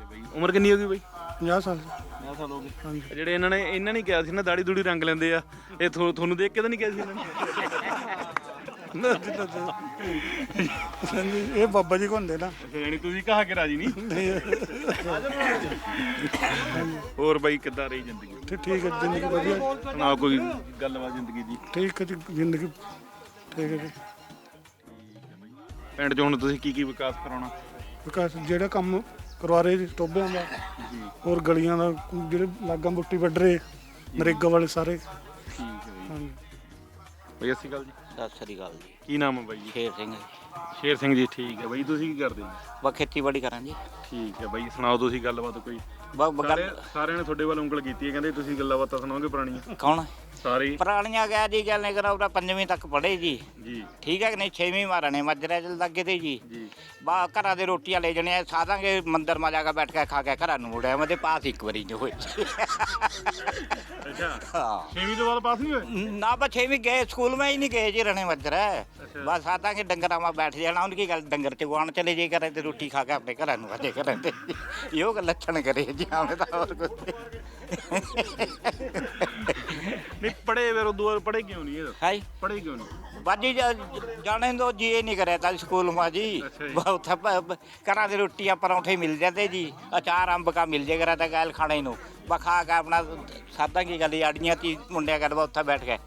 A: ਹੈ ਬਾਈ। ਉਮਰ ਕਿੰਨੀ ਹੋ ਗਈ ਬਾਈ?
B: 50 ਸਾਲ।
A: 50 ਸਾਲ ਹੋ ਗਏ। ਜਿਹੜੇ ਇਹਨਾਂ ਨੇ ਇਹਨਾਂ ਨੇ ਕਿਹਾ ਸੀ ਨਾ ਦਾੜੀ ਦੂੜੀ ਰੰਗ ਲੈਂਦੇ ਆ। ਇਹ ਥੋ- ਤੁਹਾਨੂੰ ਦੇਖ ਕੇ ਤਾਂ ਨਹੀਂ ਕਿਹਾ ਸੀ ਇਹਨਾਂ ਨੇ?
B: ਇਹ ਬਾਬਾ ਜੀ ਹੁੰਦੇ ਨਾ।
A: ਯਾਨੀ ਤੁਸੀਂ ਕਹਾ ਕੇ ਰਾਜੀ ਨਹੀਂ? ਹੋਰ ਬਾਈ ਕਿੱਦਾਂ ਰਹੀ ਜ਼ਿੰਦਗੀ?
B: ਤੇ ਠੀਕ ਹੈ ਜ਼ਿੰਦਗੀ ਵਧੀਆ।
A: ਸੁਣਾਓ ਕੋਈ ਗੱਲਬਾਤ ਜ਼ਿੰਦਗੀ ਦੀ?
B: ਠੀਕ ਹੈ ਜੀ ਜ਼ਿੰਦਗੀ ਠੀਕ ਹੈ ਜੀ।
A: ਪਿੰਡ 'ਚ ਹੁਣ ਤੁਸੀਂ ਕੀ ਕੀ ਵਿਕਾਸ ਕਰਾਉਣਾ?
B: ਵਿਕਾਸ ਜਿਹੜਾ ਕੰਮ ਕਰਵਾ ਰਹੇ ਜੀ ਟੋਬਿਆਂ ਦਾ ਹੋਰ ਗਲੀਆਂ ਦਾ ਜਿਹੜੇ ਲਾਗਾਂ ਬੁੱਟੀ ਵੱਢ ਰਹੇ ਨਰੇਗਾ ਵਾਲੇ ਸਾਰੇ।
A: ਠੀਕ ਹੈ ਬਾਈ
B: ਹਾਂਜੀ।
A: ਬਾਈ ਅਸੀਂ ਗੱਲ ਜੀ।
J: ਸਤਿ ਸ੍ਰੀ ਅਕਾਲ ਜੀ।
A: ਕੀ ਨਾਮ ਹੈ ਬਾਈ ਜੀ?
J: ਸ਼ੇਰ ਸਿੰਘ
A: ਸ਼ੇਰ ਸਿੰਘ ਜੀ ਠੀਕ ਹੈ ਬਾਈ ਤੁਸੀਂ ਕੀ ਕਰਦੇ ਜੀ
J: ਬਾ ਖੇਤੀਬਾੜੀ ਕਰਾਂ ਜੀ।
A: ਠੀਕ ਹੈ ਬਾਈ ਸੁਣਾਓ ਤੁਸੀਂ ਗੱਲਬਾਤ ਕੋਈ?
J: ਬਾ ਬ-
A: ਸਾਰੇ
J: ਗੱਲ
A: ਸਾਰਿਆਂ ਨੇ ਤੁਹਾਡੇ ਵੱਲ ਉਂਗਲ ਕੀਤੀ ਹੈ ਕਹਿੰਦੇ ਤੁਸੀਂ ਗੱਲਾਂ ਬਾਤਾਂ ਸੁਣਾਓਗੇ ਪੁਰਾਣੀਆਂ।
J: ਕੌਣ?
A: ਸਾਰੇ।
J: ਪੁਰਾਣੀਆਂ ਗਏ ਜੀ ਜਲ ਨੇ ਕਰਾਉ ਤਾਂ ਪੰਜਵੀਂ ਤੱਕ ਪੜ੍ਹੇ ਜੀ। ਠੀਕ ਹੈ ਕਿ ਨਹੀਂ? ਛੇਵੀਂ ਮਾਰਨੇ ਮੱਜਰੇ ਚ ਲੱਗੇ ਤੇ ਜੀ। ਬਾ ਘਰਾਂ ਦੇ ਰੋਟੀਆਂ ਲੈ ਜਣੇ ਸਾਧਾਂਗੇ ਮੰਦਰ ਮਾ ਜਾ ਕੇ ਬੈਠ ਕੇ ਖਾ ਕੇ ਘਰਾਂ ਨੂੰ ਮੁੜਿਆ ਮਦੇ ਪਾਸ ਇੱਕ ਵਾਰੀ ਨਹੀਂ ਹੋਏ
A: ਅੱਛਾ। ਛੇਵੀਂ ਤੋਂ ਬਾਅਦ ਪਾਸ ਨਹੀਂ ਹੋਏ?
J: ਨਾ ਬਾ ਛੇਵੀਂ ਗਏ ਸਕੂਲ ਮੈਂ ਹੀ ਨਹੀਂ ਗਏ ਜੀ ਰਣੇ ਮੱਜਰੇ। ਬਸ ਸਾਧਾਂਗੇ ਡੰਗਰਾਂ ਮਾ ਬੈਠ ਜਾਣਾ ਉਹਨਾਂ ਕੀ ਗੱਲ ਡੰਗਰ ਤੇ ਗਵਾਣ ਚਲੇ ਜੇ ਕਰੇ ਤੇ ਰੋਟੀ ਖਾ ਕੇ ਆਪਣੇ ਘਰਾਂ ਨੂੰ ਵਜੇ ਕਰੇ ਤੇ। ਇਹੋ ਗੱਲ ਲੱਛਣ ਕਰੇ ਜੀ ਆਵੇਂ ਤਾਂ ਹੋਰ ਕੁਝ
A: ਨਹੀਂ ਪੜੇ ਫਿਰ ਉਦੋਂ ਪੜੇ ਕਿਉਂ ਨਹੀਂ ਇਹ?
J: ਹੈ?
A: ਪੜੇ ਕਿਉਂ ਨਹੀਂ?
J: ਬਾਜੀ ਜਾਣੇ ਤੋਂ ਜੀ ਨਹੀਂ ਕਰਿਆ ਤਾਂ ਸਕੂਲ ਮਾ
A: ਜੀ। ਬਹੁਤ
J: ਕਰਾਂ ਦੇ ਰੋਟੀਆਂ ਪਰੌਂਠੇ ਮਿਲ ਜਾਂਦੇ ਜੀ। ਅਚਾਰ ਅੰਬ ਕਾ ਮਿਲ ਜੇ ਕਰਾ ਤਾਂ ਗੈਲ ਖਾਣੇ ਨੂੰ। ਬਖਾ ਕੇ ਆਪਣਾ ਸਾਦਾ ਕੀ ਗੱਲ ਆੜੀਆਂ ਤੀ ਮੁੰਡਿਆਂ ਕਰਵਾ ਉੱਥੇ ਬੈਠ ਕੇ।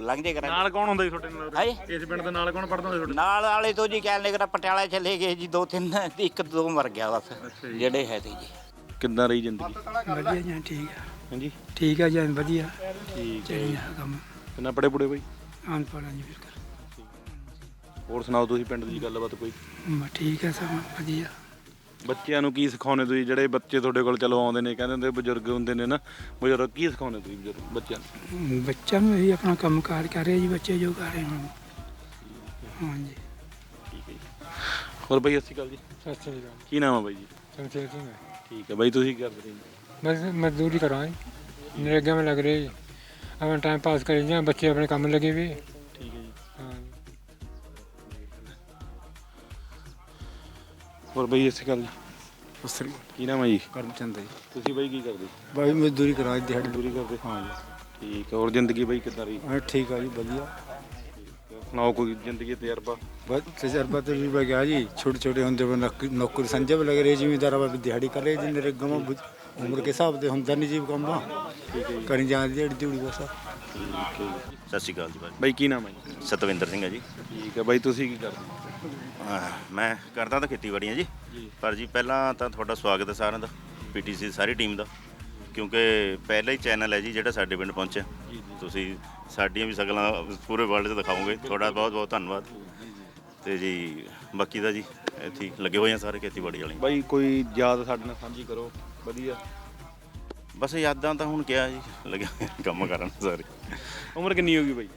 J: ਲੰਘ ਜੇ ਕਰਾ
A: ਨਾਲ ਕੌਣ ਹੁੰਦਾ ਜੀ ਤੁਹਾਡੇ ਨਾਲ
J: ਉਰੇ?
A: ਇਸ ਪਿੰਡ ਦੇ ਨਾਲ ਕੌਣ ਪੜਦਾ ਹੁੰਦਾ
J: ਨਾਲ ਵਾਲੇ ਤੋਂ ਜੀ ਕਹਿਣ ਲੱਗਾ ਪਟਿਆਲਾ ਚਲੇ ਗਏ ਜੀ ਦੋ ਤਿੰਨ ਇੱਕ ਦੋ ਮਰ ਗਿਆ ਬਸ। ਜਿਹੜੇ ਹੈ ਤੇ ਜੀ।
A: ਤੁਹਾਡੇ ਕਿੱਦਾਂ ਰਹੀ ਜ਼ਿੰਦਗੀ?
K: ਵਧੀਆ ਜਾਂ ਠੀਕ ਆ।
A: ਹਾਂਜੀ।
K: ਠੀਕ ਆ ਜੀ ਵਧੀਆ।
A: ਠੀਕ
K: ਚੱਲੀਆ ਕੰਮ।
A: ਕਿੰਨਾ ਪੜੇ ਪੁੜੇ ਬਈ?
K: ਅਨਪੜ੍ਹਾਂ ਜੀ ਬਿਲਕੁਲ
A: ਹੋਰ ਸੁਣਾਓ ਤੁਸੀਂ ਪਿੰਡ ਦੀ ਗੱਲਬਾਤ ਕੋਈ?
K: ਮ, ਠੀਕ ਹੈ ਸਭ ਵਧੀਆ।
A: ਬੱਚਿਆਂ ਨੂੰ ਕੀ ਸਿਖਾਉਂਦੇ ਤੁਸੀਂ? ਜਿਹੜੇ ਬੱਚੇ ਤੁਹਾਡੇ ਕੋਲ ਚਲੋ ਆਉਂਦੇ ਨੇ ਕਹਿੰਦੇ ਹੁੰਦੇ ਬਜ਼ੁਰਗ ਹੁੰਦੇ ਨੇ ਨਾ ਬਜ਼ੁਰਗ ਕੀ ਸਿਖਾਉਂਦੇ ਤੁਸੀਂ ਬਜ਼ੁਰਗ ਬੱਚਿਆਂ ਨੂੰ?
K: ਮ, ਬੱਚਿਆਂ ਨੂੰ ਇਹੀ ਆਪਣਾ ਕੰਮ ਕਾਰ ਕਰ ਰਹੇ ਜੀ ਬੱਚੇ ਜੋ ਕਰ ਰਹੇ ਹੁਣ ਹਾਂਜੀ।
A: ਠੀਕ ਹੈ ਜੀ। ਹੋਰ ਬਈ ਅਸੀਂ ਗੱਲ ਜੀ।
K: ਸਤਿ ਸ੍ਰੀ ਅਕਾਲ।
A: ਕੀ ਨਾਮ ਆ ਬਾਈ ਜੀ?
K: ਚੰਚੇ ਸਿੰਘ
A: ਠੀਕ ਹੈ ਬਾਈ ਤੁਸੀਂ ਕੀ ਕਰਦੇ
K: ਬਸ ਮਜ਼ਦੂਰੀ ਕਰਾਂ ਜੀ। ਨਰੇਗਾ ਮੈਂ ਲੱਗ ਰਿਹਾ ਜੀ। ਆਪਣਾ ਟਾਈਮ ਪਾਸ ਕਰੀ ਜਾਂ ਬੱਚੇ
A: ਆਪਣੇ ਕੰਮ ਲੱਗੇ
K: ਵੀ।
A: ਹੋਰ ਬਈ ਇਸੇ ਗੱਲ
L: ਅਸਰੀ
A: ਕੀ ਨਾਮ ਹੈ ਜੀ?
L: ਜੀ।
A: ਤੁਸੀਂ ਬਈ ਕੀ ਕਰਦੇ?
L: ਬਾਈ ਮਜ਼ਦੂਰੀ ਕਰਾਂ ਜੀ ਦਿਹਾੜੀ।
A: ਮਜ਼ਦੂਰੀ ਕਰਦੇ?
L: ਹਾਂ ਜੀ।
A: ਠੀਕ ਹੋਰ ਜ਼ਿੰਦਗੀ ਬਈ ਕਿੱਦਾਂ ਰਹੀ?
L: ਹਾਂ ਠੀਕ ਆ ਜੀ ਵਧੀਆ।
A: ਸੁਣਾਓ ਕੋਈ ਜ਼ਿੰਦਗੀ ਤਜਰਬਾ?
L: ਬਸ ਤਜਰਬਾ ਤੇ ਵੀ ਬਗਿਆ ਜੀ। ਛੋਟੇ ਛੋਟੇ ਹੁੰਦੇ ਨੌਕਰੀ ਸੰਜੇ ਲੱਗ ਰਹੇ ਜ਼ਿਮੀਦਾਰਾਂ ਵਾਲੀ ਦਿਹਾੜੀ ਕਰ ਰਹੇ ਜੀ ਨਰੇਗਾ ਮਾ ਉਮਰ ਕੇ ਹਿਸਾਬ ਤੇ ਹੁੰਦਾ ਨਹੀਂ ਜੀ ਕੰਮ। ਕਰੀ ਜਾਂਦੀ ਦਿਹਾੜੀ ਦਿਹੜੀ ਬਸ
F: ਸਤਿ ਸ਼੍ਰੀ ਅਕਾਲ ਜੀ
A: ਬਾਈ ਕੀ ਨਾਮ ਹੈ ਜੀ?
F: ਸਤਵਿੰਦਰ ਸਿੰਘ ਹੈ ਜੀ।
A: ਠੀਕ ਹੈ ਬਾਈ ਤੁਸੀਂ ਕੀ ਕਰਦੇ
F: ਅਹ ਮੈਂ ਕਰਦਾ ਤਾਂ ਖੇਤੀਬਾੜੀਆਂ ਜੀ। ਪਰ ਜੀ ਪਹਿਲਾਂ ਤਾਂ ਤੁਹਾਡਾ ਸਵਾਗਤ ਹੈ ਸਾਰਿਆਂ ਦਾ ਪੀਟੀਸੀ ਦੀ ਸਾਰੀ ਟੀਮ ਦਾ। ਕਿਉਂਕਿ ਪਹਿਲਾ ਹੀ ਚੈਨਲ ਹੈ ਜੀ ਜਿਹੜਾ ਸਾਡੇ ਪਿੰਡ ਪਹੁੰਚਿਆ। ਤੁਸੀਂ ਸਾਡੀਆਂ ਵੀ ਸ਼ਕਲਾਂ ਪੂਰੇ ਵਰਲਡ 'ਚ ਦਿਖਾਓਗੇ। ਤੁਹਾਡਾ ਬਹੁਤ ਬਹੁਤ ਧੰਨਵਾਦ। ਤੇ ਜੀ ਬਾਕੀ ਦਾ ਜੀ ਇੱਥੇ ਹੀ ਲੱਗੇ ਹੋਏ ਆ ਸਾਰੇ ਖੇਤੀਬਾੜੀ ਵਾਲੇ।
A: ਬਾਈ ਕੋਈ ਯਾਦ ਸਾਡੇ ਨਾਲ ਸਾਂਝੀ ਕਰੋ। ਵਧੀਆ।
F: ਬਸ ਯਾਦਾਂ ਤਾਂ ਹੁਣ ਕਿਹਾ ਜੀ ਲੱਗਿਆ ਕੰਮ ਕਰਨ ਸਾਰੇ।
A: ਉਮਰ ਕਿੰਨੀ ਹੋ ਗਈ ਬਾਈ?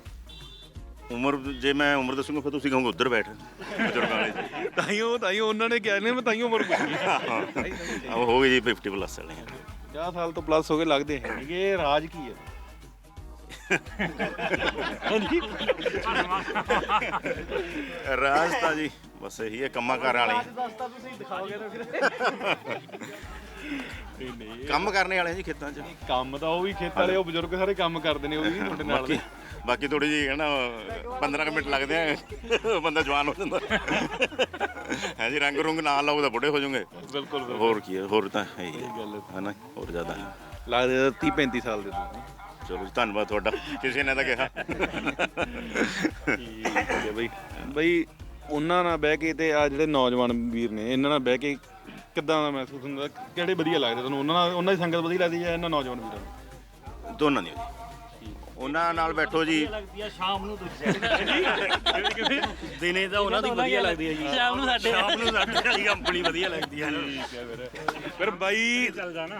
F: ਉਮਰ ਜੇ ਮੈਂ ਉਮਰ ਦੱਸੂਗਾ ਫਿਰ ਤੁਸੀਂ ਕਹੋਗੇ ਉੱਧਰ ਬੈਠ ਬਜ਼ੁਰਗਾਂ ਵਾਲੇ 'ਚ।
A: ਤਾਈਓ ਤਾਈਓ ਉਹਨਾਂ ਨੇ ਕਿਹਾ ਨੇ ਮੈਂ ਤਾਈਓ ਉਮਰ ਪੁੱਛੀ
F: ਆਹ ਹੋ ਗਈ ਜੀ 50 ਪਲੱਸ ਵਾਲੇ ਆ।
A: 50 ਸਾਲ ਤੋਂ ਪਲੱਸ ਹੋ ਕੇ ਲੱਗਦੇ ਹੈ ਕਿ ਇਹ ਰਾਜ ਕੀ ਹੈ?
F: ਰਾਜ ਤਾਂ ਜੀ ਬਸ ਇਹੀ ਹੈ ਕੰਮਾਂ ਕਾਰ ਵਾਲੇ। ਕੰਮ ਕਰਨੇ ਵਾਲੇ ਜੀ ਖੇਤਾਂ 'ਚ।
A: ਕੰਮ ਤਾਂ ਉਹ ਵੀ ਖੇਤ ਵਾਲੇ ਉਹ ਬਜ਼ੁਰਗ ਸਾਰੇ ਕੰਮ ਕਰਦੇ ਨੇ ਉਹ ਵੀ ਤੁਹਾਡੇ ਨਾਲ
F: ਬਾਕੀ ਬਾਕੀ ਥੋੜੀ ਜੀ ਹੈ ਨਾ 15 ਕੁ ਮਿੰਟ ਲੱਗਦੇ ਆ ਬੰਦਾ ਜਵਾਨ ਹੋ ਜਾਂਦਾ। ਹੈ ਜੀ ਰੰਗ ਰੁੰਗ ਨਾ ਲਾਓ ਤਾਂ ਬੁੱਢੇ ਹੋ ਜਾਓਗੇ।
A: ਬਿਲਕੁਲ
F: ਹੋਰ ਕੀ ਹੈ ਹੋਰ ਤਾਂ ਹੈ ਹੀ ਹੈ। ਹੈ ਨਾ ਹੋਰ ਜ਼ਿਆਦਾ। ਨਹੀਂ
A: ਲੱਗਦੇ 30 35 ਸਾਲ ਦੇ ਤੁਸੀਂ।
F: ਚਲੋ ਜੀ, ਧੰਨਵਾਦ ਤੁਹਾਡਾ ਕਿਸੇ ਨੇ ਤਾਂ ਕਿਹਾ।
A: ਠੀਕ ਹੈ ਬਈ। ਬਈ ਉਹਨਾਂ ਨਾਲ ਬਹਿ ਕੇ ਤੇ ਆ ਜਿਹੜੇ ਨੌਜਵਾਨ ਵੀਰ ਨੇ ਇਹਨਾਂ ਨਾਲ ਬਹਿ ਕੇ ਕਿੱਦਾਂ ਦਾ ਮਹਿਸੂਸ ਹੁੰਦਾ? ਕਿਹੜੇ ਵਧੀਆ ਲੱਗਦੇ ਤੁਹਾਨੂੰ? ਉਹਨਾਂ ਨਾਲ ਉਹਨਾਂ ਦੀ ਸੰਗਤ ਵਧੀਆ ਲੱਗਦੀ ਹੈ ਇਹਨਾਂ ਨੌਜਵਾਨ ਵੀਰਾਂ ਨੂੰ
F: ਦੋਨਾਂ ਦੀ ਉਹਨਾਂ ਨਾਲ ਬੈਠੋ ਜੀ।
M: ਦਿਨੇ ਤਾਂ ਉਹਨਾਂ ਦੀ ਵਧੀਆ ਲੱਗਦੀ ਹੈ ਜੀ। ਸ਼ਾਮ ਨੂੰ ਸਾਡੇ। ਸ਼ਾਮ ਨੂੰ ਸਾਡੇ ਵਾਲੀ ਕੰਪਨੀ ਵਧੀਆ ਲੱਗਦੀ ਹੈ
A: ਫਿਰ ਬਾਈ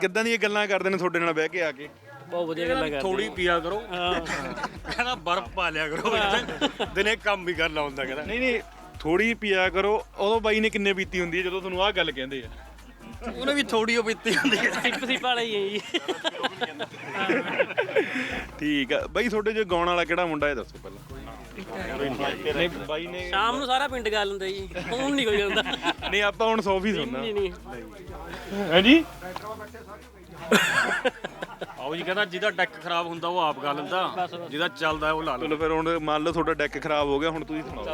A: ਕਿੱਦਾਂ ਦੀਆਂ ਗੱਲਾਂ ਕਰਦੇ ਨੇ ਤੁਹਾਡੇ ਨਾਲ ਬਹਿ ਕੇ ਆ ਕੇ?
M: ਬਹੁਤ ਵਧੀਆ ਗੱਲਾਂ ਕਰਦੇ ਥੋੜੀ ਪੀਆ ਕਰੋ। ਕਹਿੰਦਾ ਬਰਫ਼ ਪਾ ਲਿਆ ਕਰੋ। ਵਿੱਚ। ਦਿਨੇ ਕੰਮ ਵੀ ਕਰਨਾ ਹੁੰਦਾ ਕਹਿੰਦਾ।
A: ਨਹੀਂ ਨਹੀਂ ਥੋੜੀ ਪੀਆ ਕਰੋ ਉਦੋਂ ਬਾਈ ਨੇ ਕਿੰਨੇ ਪੀਤੀ ਹੁੰਦੀ ਹੈ ਜਦੋਂ ਤੁਹਾਨੂੰ ਆਹ ਗੱਲ ਕਹਿੰਦੇ ਆ?
M: ਉਹਨੇ ਵੀ ਥੋੜੀ ਉਹ ਪੀਤੀ ਹੁੰਦੀ ਹੈ। ਸਿਪ ਸਿਪ ਵਾਲਾ ਹੀ ਹੈ ਜੀ।
A: ਠੀਕ ਆ। ਬਾਈ ਤੁਹਾਡੇ ਜੋ ਗਾਉਣ ਵਾਲਾ ਕਿਹੜਾ ਮੁੰਡਾ ਇਹ ਦੱਸੋ ਪਹਿਲਾਂ। ਨਹੀਂ ਬਾਈ ਨੇ
M: ਸ਼ਾਮ ਨੂੰ ਸਾਰਾ ਪਿੰਡ ਗੱਲ ਹੁੰਦਾ ਜੀ। ਹੁਣ ਨਹੀਂ ਕੋਈ ਜਾਂਦਾ
A: ਨਹੀਂ ਆਪਾਂ ਹੁਣ 100 ਵੀ ਸੁਣਨਾ
M: ਨਹੀਂ ਨਹੀਂ।
A: ਹਾਂਜੀ
M: ਆਓ ਜੀ ਕਹਿੰਦਾ ਜਿਹਦਾ ਡੈਕ ਖਰਾਬ ਹੁੰਦਾ ਉਹ ਆਪ ਗਾ ਲੈਂਦਾ। ਜਿਹਦਾ ਚੱਲਦਾ ਉਹ ਲਾ
A: ਚਲੋ ਫਿਰ ਹੁਣ ਮੰਨ ਲਓ ਤੁਹਾਡਾ ਡੈਕ ਖਰਾਬ ਹੋ ਗਿਆ ਹੁਣ ਤੁਸੀਂ ਸੁਣਾਓ।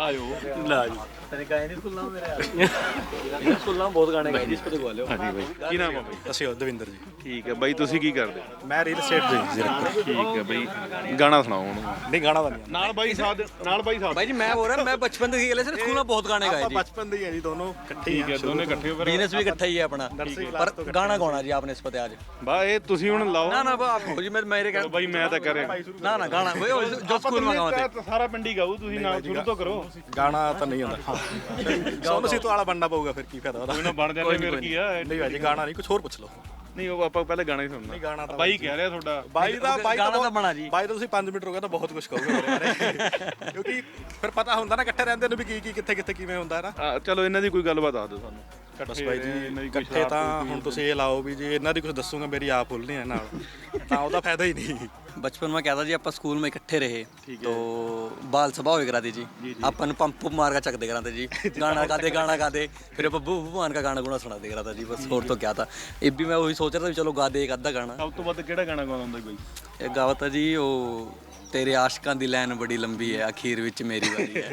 A: ਆਇਓ।
M: ਲਾ ਜੀ। ਤੇਰੇ ਗਾਏ ਨਹੀਂ ਸਕੂਲਾਂ ਮੇਰੇ ਸਕੂਲਾਂ ਬਹੁਤ ਗਾਣੇ ਗਾਏ ਜਿਸ ਕੋਲ ਗਵਾ ਲਿਓ
A: ਹਾਂਜੀ ਬਾਈ। ਕੀ ਨਾਮ ਆ ਬਾਈ?
L: ਅਸੀਂ ਦਵਿੰਦਰ ਜੀ।
A: ਠੀਕ ਹੈ ਬਾਈ ਤੁਸੀਂ ਕੀ ਕਰਦੇ?
L: ਮੈਂ ਰੀਲ ਸਟੇਟ ਜੀ
A: ਠੀਕ ਹੈ ਬਾਈ ਗਾਣਾ ਸੁਣਾਓ ਹੁਣ।
L: ਨਹੀਂ ਗਾਣਾ ਤਾਂ ਨਹੀਂ।
A: ਨਾਲ ਬਾਈ ਸਾਥ ਨਾਲ ਬਾਈ ਸਾਥ।
M: ਭਾਈ ਜੀ ਮੈਂ ਬੋਲ ਰਿਹਾ ਮੈਂ ਬਚਪਨ ਦੇ ਗਏ ਸਰ ਸਕੂਲਾਂ ਬਹੁਤ ਗਾਣੇ ਗਾਏ ਜੀ।
L: ਬਚਪਨ ਦੇ ਹੀ ਆ ਜੀ ਦੋਨੋਂ ਇਕੱਠੇ
A: ਠੀਕ ਹੈ ਦੋਨੇ ਇਕੱਠੇ ਹੋ ਫਿਰ।
M: ਬਿਜ਼ਨਸ ਵੀ ਇਕੱਠਾ ਹੀ ਹੈ। ਆਪਣਾ ਪਰ ਗਾਣਾ ਗਾਉਣਾ ਜੀ ਆਪਨੇ ਇਸ ਪਤੇ ਅੱਜ।
A: ਬਾ ਇਹ ਤੁਸੀਂ ਹੁਣ ਲਾਓ।
M: ਨਾ ਨਾ ਬਾਪ ਹੋ ਜੀ ਮੈਂ ਮੇਰੇ
A: ਚਲੋ ਬਾਈ ਮੈਂ ਤਾਂ ਕਰੇ
M: ਨਾ ਨਾ ਗਾਣਾ ਓਏ ਓਏ, ਜੋ ਸਕੂਲ ਮੈਂ ਗਾਉਂਦੇ
A: ਸਾਰਾ ਪਿੰਡੀ ਗਾਊ ਤੁਸੀਂ ਨਾਲ ਸ਼ੁਰੂ ਤੋਂ ਕਰੋ।
L: ਗਾਣਾ ਤਾਂ ਨਹੀਂ ਹੁੰਦਾ। ਸੋਨੂੰ ਸੀ ਤੋਂ ਵਾਲਾ ਬਣਨਾ ਪਊਗਾ ਫਿਰ ਕੀ ਫਾਇਦਾ ਉਹਦਾ?
A: ਕੋਈ ਨਾ ਬਣ ਜਾਂਦੇ ਫਿਰ ਕੀ ਆ?
L: ਨਹੀਂ ਭਾਜੀ ਗਾਣਾ ਨਹੀਂ ਕੁਝ ਹੋਰ ਪੁੱਛ ਲਓ।
A: ਨਹੀਂ ਉਹ ਆਪਾਂ ਪਹਿਲੇ ਗਾਣਾ ਹੀ ਸੁਣਨਾ।
N: ਗਾਣਾ ਤਾਂ
A: ਬਾਈ ਕਹਿ ਰਿਹਾ ਤੁਹਾਡਾ।
N: ਬਾਈ ਦਾ ਬਾਈ
H: ਗਾਣਾ ਤਾਂ ਬਣਾ ਜੀ।
N: ਬਾਈ ਤਾਂ ਤੁਸੀਂ 5 ਮਿੰਟ ਰੋਗਾ ਤਾਂ ਬਹੁਤ ਕੁਝ ਕਹੋਗੇ ਮੇਰੇ ਬਾਰੇ। ਕਿਉਂਕਿ ਫਿਰ ਪਤਾ ਹੁੰਦਾ ਨਾ ਇਕੱਠੇ ਰਹਿੰਦੇ ਨੂੰ ਵੀ ਕੀ ਕੀ ਕਿੱਥੇ ਕਿੱਥੇ ਕਿਵੇਂ ਹੁੰਦਾ ਹੈ ਨਾ।
A: ਆ, ਚਲੋ ਇਹਨਾਂ ਦੀ ਕੋਈ ਗੱਲਬਾਤ ਦੱਸ ਦਿਓ ਸਾਨੂੰ।
N: ਬਸ ਬਾਈ ਜੀ
A: ਦੀ
N: ਇਕੱਠੇ ਤਾਂ ਹੁਣ ਤੁਸੀਂ ਇਹ ਲਾਓ ਵੀ ਜੇ ਇਹਨਾਂ ਦੀ ਕੁਝ ਦੱਸੂਗਾ ਮੇਰੀ ਆਪ ਭੁੱਲਣੀ ਹੈ ਨਾਲ। ਤਾਂ ਉਹਦਾ ਫਾਇਦਾ ਹੀ ਨਹੀਂ।
H: बचपन में क्या था जी ਆਪਾਂ ਸਕੂਲ में इकट्ठे रहे तो बाल सभा होए कराते जी अपन पंप पुप मार का चक दे कराते जी गाना गाते गाना गाते फिर अपन बू भगवान का गाना गुना सुना दे करा था जी बस और तो क्या था ये भी मैं वही सोच रहा था भी चलो गा दे एक अद्धा गाना
A: ਸਭ ਤੋਂ ਵੱਧ ਕਿਹੜਾ ਗਾਣਾ ਗਾਉਂਦਾ ਹੁੰਦਾ ਸੀ ਬਾਈ
H: एक गावा था जी वो तेरे आशिकां दी लाइन बड़ी लंबी है आखिर विच मेरी वारी है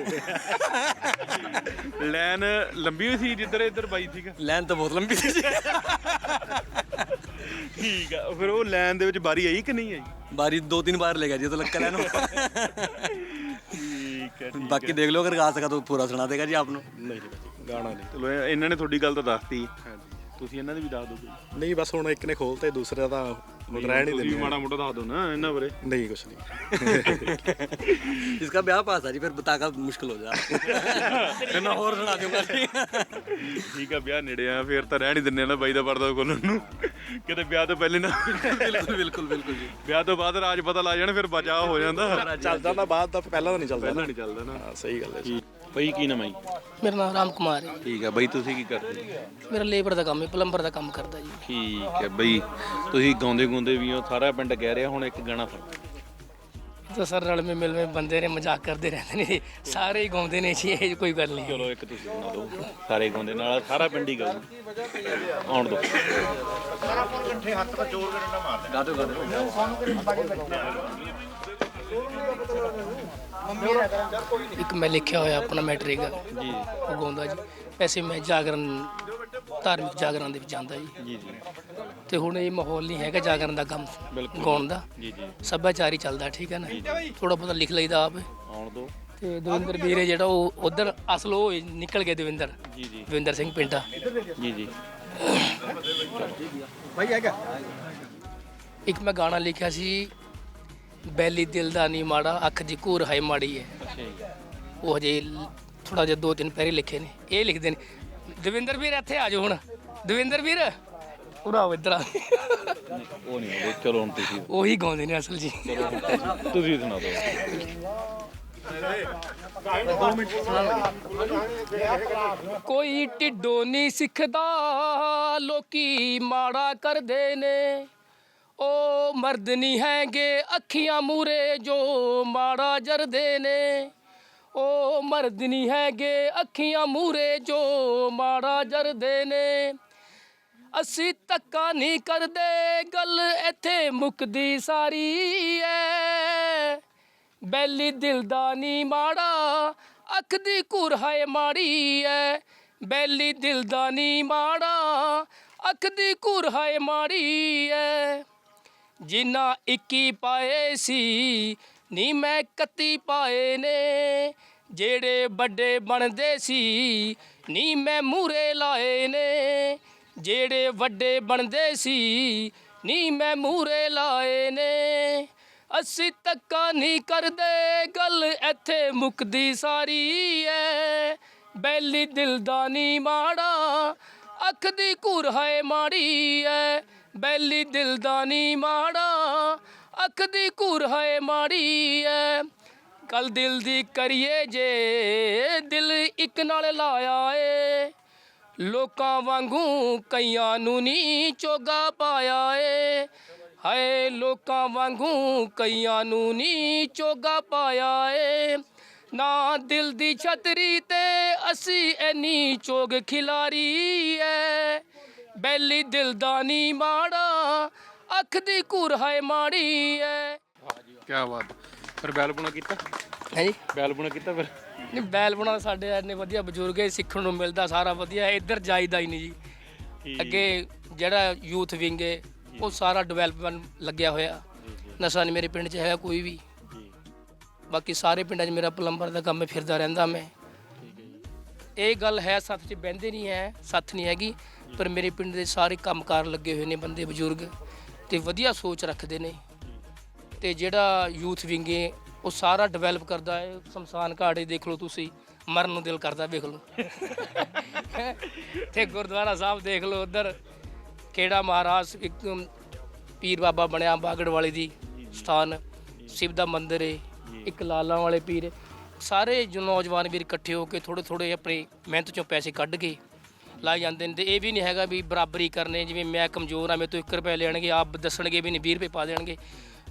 A: ਲਾਈਨ ਲੰਬੀ ਹੋਈ ਸੀ ਜਿੱਧਰ ਇੱਧਰ ਬਾਈ ਸੀਗਾ
H: लाइन तो बहुत लंबी थी जी
A: ਠੀਕ ਆ ਫਿਰ ਉਹ ਲੈਣ ਦੇ ਵਿੱਚ ਬਾਰੀ ਆਈ ਕਿ ਨਹੀਂ ਆਈ?
H: ਬਾਰੀ ਦੋ ਤਿੰਨ ਵਾਰ ਲੈ ਗਿਆ ਜੀ ਉਹ ਤਾਂ ਲੱਕਾ ਲੈਣ
A: ਠੀਕ ਹੈ
H: ਬਾਕੀ ਦੇਖ ਲਓ ਅਗਰ ਗਾ ਸਕਾ ਤਾਂ ਪੂਰਾ ਸੁਣਾ ਦੇਗਾ ਜੀ ਆਪ
N: ਨੂੰ। ਨਹੀਂ ਜੀ ਗਾਣਾ ਨਹੀਂ।
A: ਚਲੋ ਇਹਨਾਂ ਨੇ ਤੁਹਾਡੀ ਗੱਲ ਤਾਂ ਦੱਸਤੀ। ਹਾਂਜੀ। ਤੁਸੀਂ ਇਹਨਾਂ ਦੀ ਵੀ ਦੱਸ ਦੋ
N: ਨਹੀਂ ਬਸ ਹੁਣ ਇੱਕ ਨੇ ਖੋਲਤੇ ਦੂਸਰਾ ਤਾਂ ਰਹਿਣ ਹੀ
A: ਤੁਸੀਂ ਵੀ
N: ਦਿੰਦੇ
A: ਮਾੜਾ ਮੋਟਾ ਦੱਸ ਦਿਓ ਨਾ ਇਹਨਾਂ ਬਾਰੇ
N: ਨਹੀਂ ਕੁਛ ਨਹੀਂ
H: इसका ब्याह पास है जी फिर बता का मुश्किल हो जा फिर मैं और सुना दूंगा जी
A: ਠੀਕ ਆ ਵਿਆਹ ਨੇੜੇ ਆ ਫਿਰ ਤਾਂ ਰਹਿਣ ਹੀ ਦਿੰਨੇ ਆ ਨਾ ਬਾਈ ਦਾ ਪਰਦਾ ਕੋਲਨ ਨੂੰ ਕਿਤੇ ਵਿਆਹ ਤੋਂ ਪਹਿਲੇ ਨਾ
H: बिल्कुल बिल्कुल बिल्कुल जी
A: ਵਿਆਹ ਤੋਂ ਬਾਅਦ ਰਾਜ ਪਤਾ ਲੱਗ ਜਾਣਾ ਫਿਰ ਬਚਾਅ ਹੋ ਜਾਂਦਾ
N: ਚੱਲਦਾ ਤਾਂ ਬਾਅਦ ਦਾ ਪਹਿਲਾਂ ਤਾਂ ਨਹੀਂ ਚੱਲਦਾ
A: ਪਹਿਲਾਂ ਨਹੀਂ ਚੱਲਦਾ ਨਾ
N: ਹਾਂ ਸਹੀ ਗੱਲ ਹੈ ਜੀ
A: ਬਈ ਕੀ ਨਾਮ ਹੈ
G: ਮੇਰਾ ਨਾਮ ਰਾਮ ਕੁਮਾਰ ਹੈ।
A: ਠੀਕ ਆ ਬਈ ਤੁਸੀਂ ਕੀ ਕਰਦੇ
G: ਮੇਰਾ ਲੇਬਰ ਦਾ ਕੰਮ ਹੈ ਪਲੰਬਰ ਦਾ ਕੰਮ ਕਰਦਾ ਜੀ।
A: ਠੀਕ ਹੈ ਬਈ ਤੁਸੀਂ ਗਾਉਂਦੇ ਗੁੰਦੇ ਵੀ ਹੋ ਸਾਰਾ ਪਿੰਡ ਕਹਿ ਰਿਹਾ ਹੁਣ ਇੱਕ ਗਾਣਾ ਫੜ
G: ਇਹ ਤਾਂ ਸਰ ਰਲ ਮੇ ਮਿਲ ਮੇ ਬੰਦੇ ਨੇ ਮਜ਼ਾਕ ਕਰਦੇ ਰਹਿੰਦੇ ਨੇ ਸਾਰੇ ਹੀ ਗਾਉਂਦੇ ਨੇ ਜੀ ਇਹ ਕੋਈ ਗੱਲ ਨਹੀਂ।
A: ਚਲੋ ਇੱਕ ਤੁਸੀਂ ਸੁਣਾ ਦਿਓ ਸਾਰੇ ਗਾਉਂਦੇ ਨਾਲ ਸਾਰਾ ਪਿੰਡ ਹੀ ਗਾਊ ਆਉਣ ਦਿਓ।
G: ਇੱਕ ਮੈਂ ਲਿਖਿਆ ਹੋਇਆ ਆਪਣਾ ਮੈਟ੍ਰਿਕ ਜੀ ਉਹ ਗਾਉਂਦਾ ਜੀ। ਵੈਸੇ ਮੈਂ ਜਾਗਰਣ ਧਾਰਮਿਕ ਜਾਗਰਣ ਦੇ ਵਿੱਚ ਜਾਂਦਾ ਜੀ।
A: ਜੀ ਜੀ।
G: ਤੇ ਹੁਣ ਇਹ ਮਾਹੌਲ ਨਹੀਂ ਹੈਗਾ ਜਾਗਰਣ ਦਾ ਕੰਮ ਗਾਉਣ ਦਾ।
A: ਜੀ ਜੀ।
G: ਸੱਭਿਆਚਾਰ ਹੀ ਚੱਲਦਾ ਠੀਕ ਹੈ ਨਾ? ਥੋੜਾ ਬਹੁਤਾ ਲਿਖ ਲਈਦਾ ਆਪ।
A: ਆਉਣ ਦਿਓ
G: ਤੇ ਦਵਿੰਦਰ ਵੀਰੇ ਜਿਹੜਾ ਉਹ ਉਧਰ ਅਸਲ ਉਹ ਨਿਕਲ ਗਏ ਦਵਿੰਦਰ।
A: ਜੀ ਜੀ।
G: ਦਵਿੰਦਰ ਸਿੰਘ ਪਿੰਡਾ
A: ਜੀ ਜੀ।
G: ਇੱਕ ਮੈਂ ਗਾਣਾ ਲਿਖਿਆ ਸੀ ਬੈਲੀ ਦਿਲ ਦਾ ਨਹੀਂ ਮਾੜਾ ਅੱਖ ਦੀ ਘੂਰ ਹੈ ਮਾੜੀ ਹੈ। ਉਹ ਹਜੇ ਥੋੜਾ ਜਿਹਾ ਦੋ ਤਿੰਨ ਪੈਰੇ ਲਿਖੇ ਨੇ ਇਹ ਲਿਖਦੇ ਨੇ। ਦਵਿੰਦਰ ਵੀਰ ਇੱਥੇ ਆ ਜਾਓ ਹੁਣ। ਦਵਿੰਦਰ ਵੀਰ ਉਰਾ ਇੱਧਰ ਆ।
A: ਉਹ ਨਹੀਂ ਆਉਂਦੇ ਚਲੋ ਹੁਣ ਤੁਸੀਂ।
G: ਉਹੀ ਗਾਉਂਦੇ ਨੇ ਅਸਲ ਜੀ।
A: ਤੁਸੀਂ ਸੁਣਾ ਦਿਓ
G: ਕੋਈ ਢਿੱਡੋਂ ਨਹੀਂ ਸਿੱਖਦਾ ਲੋਕੀ ਮਾੜਾ ਕਰਦੇ ਨੇ। ਉਹ ਮਰਦ ਨਹੀਂ ਹੈਗੇ, ਅੱਖੀਆਂ ਮੂਰੇ ਜੋ ਮਾੜਾ ਜਰਦੇ ਨੇ। ਉਹ ਮਰਦ ਨਹੀਂ ਹੈਗੇ, ਅੱਖੀਆਂ ਮੂਰੇ ਜੋ ਮਾੜਾ ਜਰਦੇ ਨੇ। ਅਸੀਂ ਧੱਕਾ ਨਹੀਂ ਕਰਦੇ, ਗੱਲ ਇੱਥੇ ਮੁੱਕਦੀ ਸਾਰੀ ਐ। ਬੈਲੀ ਦਿਲ ਦਾ ਨੀ ਮਾੜਾ, ਅੱਖ ਦੀ ਘੁਰ ਹੈ ਮਾੜੀ ਐ। ਬੈਲੀ ਦਿਲ ਦਾ ਨੀ ਮਾੜਾ, ਅੱਖ ਦੀ ਘੁਰ ਹੈ ਮਾੜੀ ਐ। ਜਿਨ੍ਹਾਂ 21 ਪਾਏ ਸੀ, ਨੀ ਮੈਂ 31 ਪਾਏ ਨੇ। ਜਿਹੜੇ ਵੱਡੇ ਬਣਦੇ ਸੀ, ਨੀ ਮੈਂ ਮੂਰੇ ਲਾਏ ਨੇ। ਜਿਹੜੇ ਵੱਡੇ ਬਣਦੇ ਸੀ, ਨੀ ਮੈਂ ਮੂਰੇ ਲਾਏ ਨੇ। ਅਸੀਂ ਤੱਕਾ ਨਹੀਂ ਕਰਦੇ, ਗੱਲ ਇੱਥੇ ਮੁਕਦੀ ਸਾਰੀ ਐ। ਬੈਲੀ ਦਿਲ ਦਾ ਨਹੀਂ ਮਾੜਾ, ਅੱਖ ਦੀ ਘੁਰ ਹੈ ਮਾੜੀ ਐ। ਬੈਲੀ ਦਿਲ ਦਾ ਨੀ ਮਾੜਾ, ਅੱਖ ਦੀ ਘੂਰ ਹੈ ਮਾੜੀ ਐ। ਕੱਲ ਦਿਲ ਦੀ ਕਰੀਏ ਜੇ, ਦਿਲ ਇੱਕ ਨਾਲ ਲਾਇਆ ਏ। ਲੋਕਾਂ ਵਾਂਗੂ ਕਈਆਂ ਨੂੰ ਨਹੀਂ ਚੋਗਾ ਪਾਇਆ ਏ। ਹਾਏ, ਲੋਕਾਂ ਵਾਂਗੂ ਕਈਆਂ ਨੂੰ ਨਹੀਂ ਚੋਗਾ ਪਾਇਆ ਏ। ਨਾ ਦਿਲ ਦੀ ਛਤਰੀ ਤੇ ਅਸੀਂ ਐਨੀ ਚੋਗ ਖਿਲਾਰੀ ਐ। ਬੈਲੀ ਦਿਲ ਦਾ ਨੀ ਮਾੜਾ ਅੱਖ ਦੀ ਘੁਰ ਹੈ ਮਾੜੀ ਐ।
A: ਕੀ ਬਾਤ। ਫਿਰ ਬੈਲਪੁਣਾ ਕੀਤਾ?
G: ਹੈ ਜੀ
A: ਬੈਲਪੁਣਾ ਕੀਤਾ ਫਿਰ?
G: ਨਹੀਂ ਬੈਲ ਬਣਾ ਸਾਡੇ ਇੰਨੇ ਵਧੀਆ ਬਜ਼ੁਰਗ ਹੈ ਸਿੱਖਣ ਨੂੰ ਮਿਲਦਾ ਸਾਰਾ ਵਧੀਆ ਇੱਧਰ ਜਾਈਦਾ ਹੀ ਨਹੀਂ ਜੀ। ਅੱਗੇ ਜਿਹੜਾ ਯੂਥ ਵਿੰਗ ਹੈ ਉਹ ਸਾਰਾ ਡਿਵੈਲਪਮੈਂਟ ਲੱਗਿਆ ਹੋਇਆ। ਨਸ਼ਾ ਨਹੀਂ ਮੇਰੇ ਪਿੰਡ 'ਚ ਹੈਗਾ ਕੋਈ ਵੀ। ਬਾਕੀ ਸਾਰੇ ਪਿੰਡਾਂ 'ਚ ਮੇਰਾ ਪਲੰਬਰ ਦਾ ਕੰਮ ਫਿਰਦਾ ਰਹਿੰਦਾ ਮੈਂ। ਇਹ ਗੱਲ ਹੈ ਸੱਥ 'ਚ ਬਹਿੰਦੇ ਨਹੀਂ ਹੈ ਸੱਥ ਨਹੀਂ ਹੈਗੀ। ਪਰ ਮੇਰੇ ਪਿੰਡ ਦੇ ਸਾਰੇ ਕੰਮਕਾਰ ਲੱਗੇ ਹੋਏ ਨੇ ਬੰਦੇ ਬਜ਼ੁਰਗ ਤੇ ਵਧੀਆ ਸੋਚ ਰੱਖਦੇ ਨੇ। ਤੇ ਜਿਹੜਾ ਯੂਥ ਵਿੰਗ ਹੈ, ਉਹ ਸਾਰਾ ਡਿਵੈਲਪ ਕਰਦਾ ਹੈ। ਸ਼ਮਸ਼ਾਨ ਘਾੜੇ ਦੇਖ ਲਓ ਤੁਸੀਂ, ਮਰਨ ਨੂੰ ਦਿਲ ਕਰਦਾ ਵੇਖ ਲਓ। ਤੇ ਗੁਰਦੁਆਰਾ ਸਾਹਿਬ ਦੇਖ ਲਓ ਉਧਰ, ਕਿਹੜਾ ਮਹਾਰਾਜ ਇੱਕ ਪੀਰ ਬਾਬਾ ਬਣਿਆ ਬਾਗੜ ਵਾਲੇ ਦੀ ਸਥਾਨ, ਸ਼ਿਵ ਦਾ ਮੰਦਿਰ ਹੈ, ਇੱਕ ਲਾਲਾਂ ਵਾਲੇ ਪੀਰ ਸਾਰੇ ਜੋ ਨੌਜਵਾਨ ਵੀਰ ਇਕੱਠੇ ਹੋ ਕੇ ਥੋੜੇ ਥੋੜੇ ਆਪਣੇ ਮਿਹਨਤ ਚੋਂ ਪੈਸੇ ਕੱਢ ਕੇ ਲਾਏ ਜਾਂਦੇ ਨੇ ਤੇ ਇਹ ਵੀ ਨਹੀਂ ਹੈਗਾ ਵੀ ਬਰਾਬਰੀ ਕਰਨੇ, ਜਿਵੇਂ ਮੈਂ ਕਮਜ਼ੋਰ ਆ, ਮੇਰੇ ਤੋਂ 1 ਰੁਪਏ ਲੈਣਗੇ, ਆਪ ਦੱਸਣਗੇ ਵੀ ਨਹੀਂ 20 ਰੁਪਏ ਪਾ ਦੇਣਗੇ।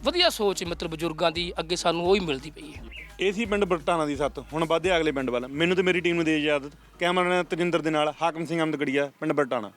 G: ਵਧੀਆ ਸੋਚ ਮਤਲਬ ਬਜ਼ੁਰਗਾਂ ਦੀ, ਅੱਗੇ ਸਾਨੂੰ ਉਹ ਹੀ ਮਿਲਦੀ ਪਈ ਹੈ।
A: ਇਹ ਸੀ ਪਿੰਡ ਬਰਟਾਣਾ ਦੀ ਸੱਤ, ਹੁਣ ਵਧਦੇ ਅਗਲੇ ਪਿੰਡ ਵੱਲ। ਮੈਨੂੰ ਤੇ ਮੇਰੀ ਟੀਮ ਨੂੰ ਦੇ ਇਜਾਜ਼ਤ। ਕੈਮਰਾਮੈਨ ਤਜਿੰਦਰ ਦੇ ਨਾਲ ਹਾਕਮ ਸਿੰਘ ਅਮਦਗੜੀਆ ਪਿੰਡ ਬਰਟਾਣਾ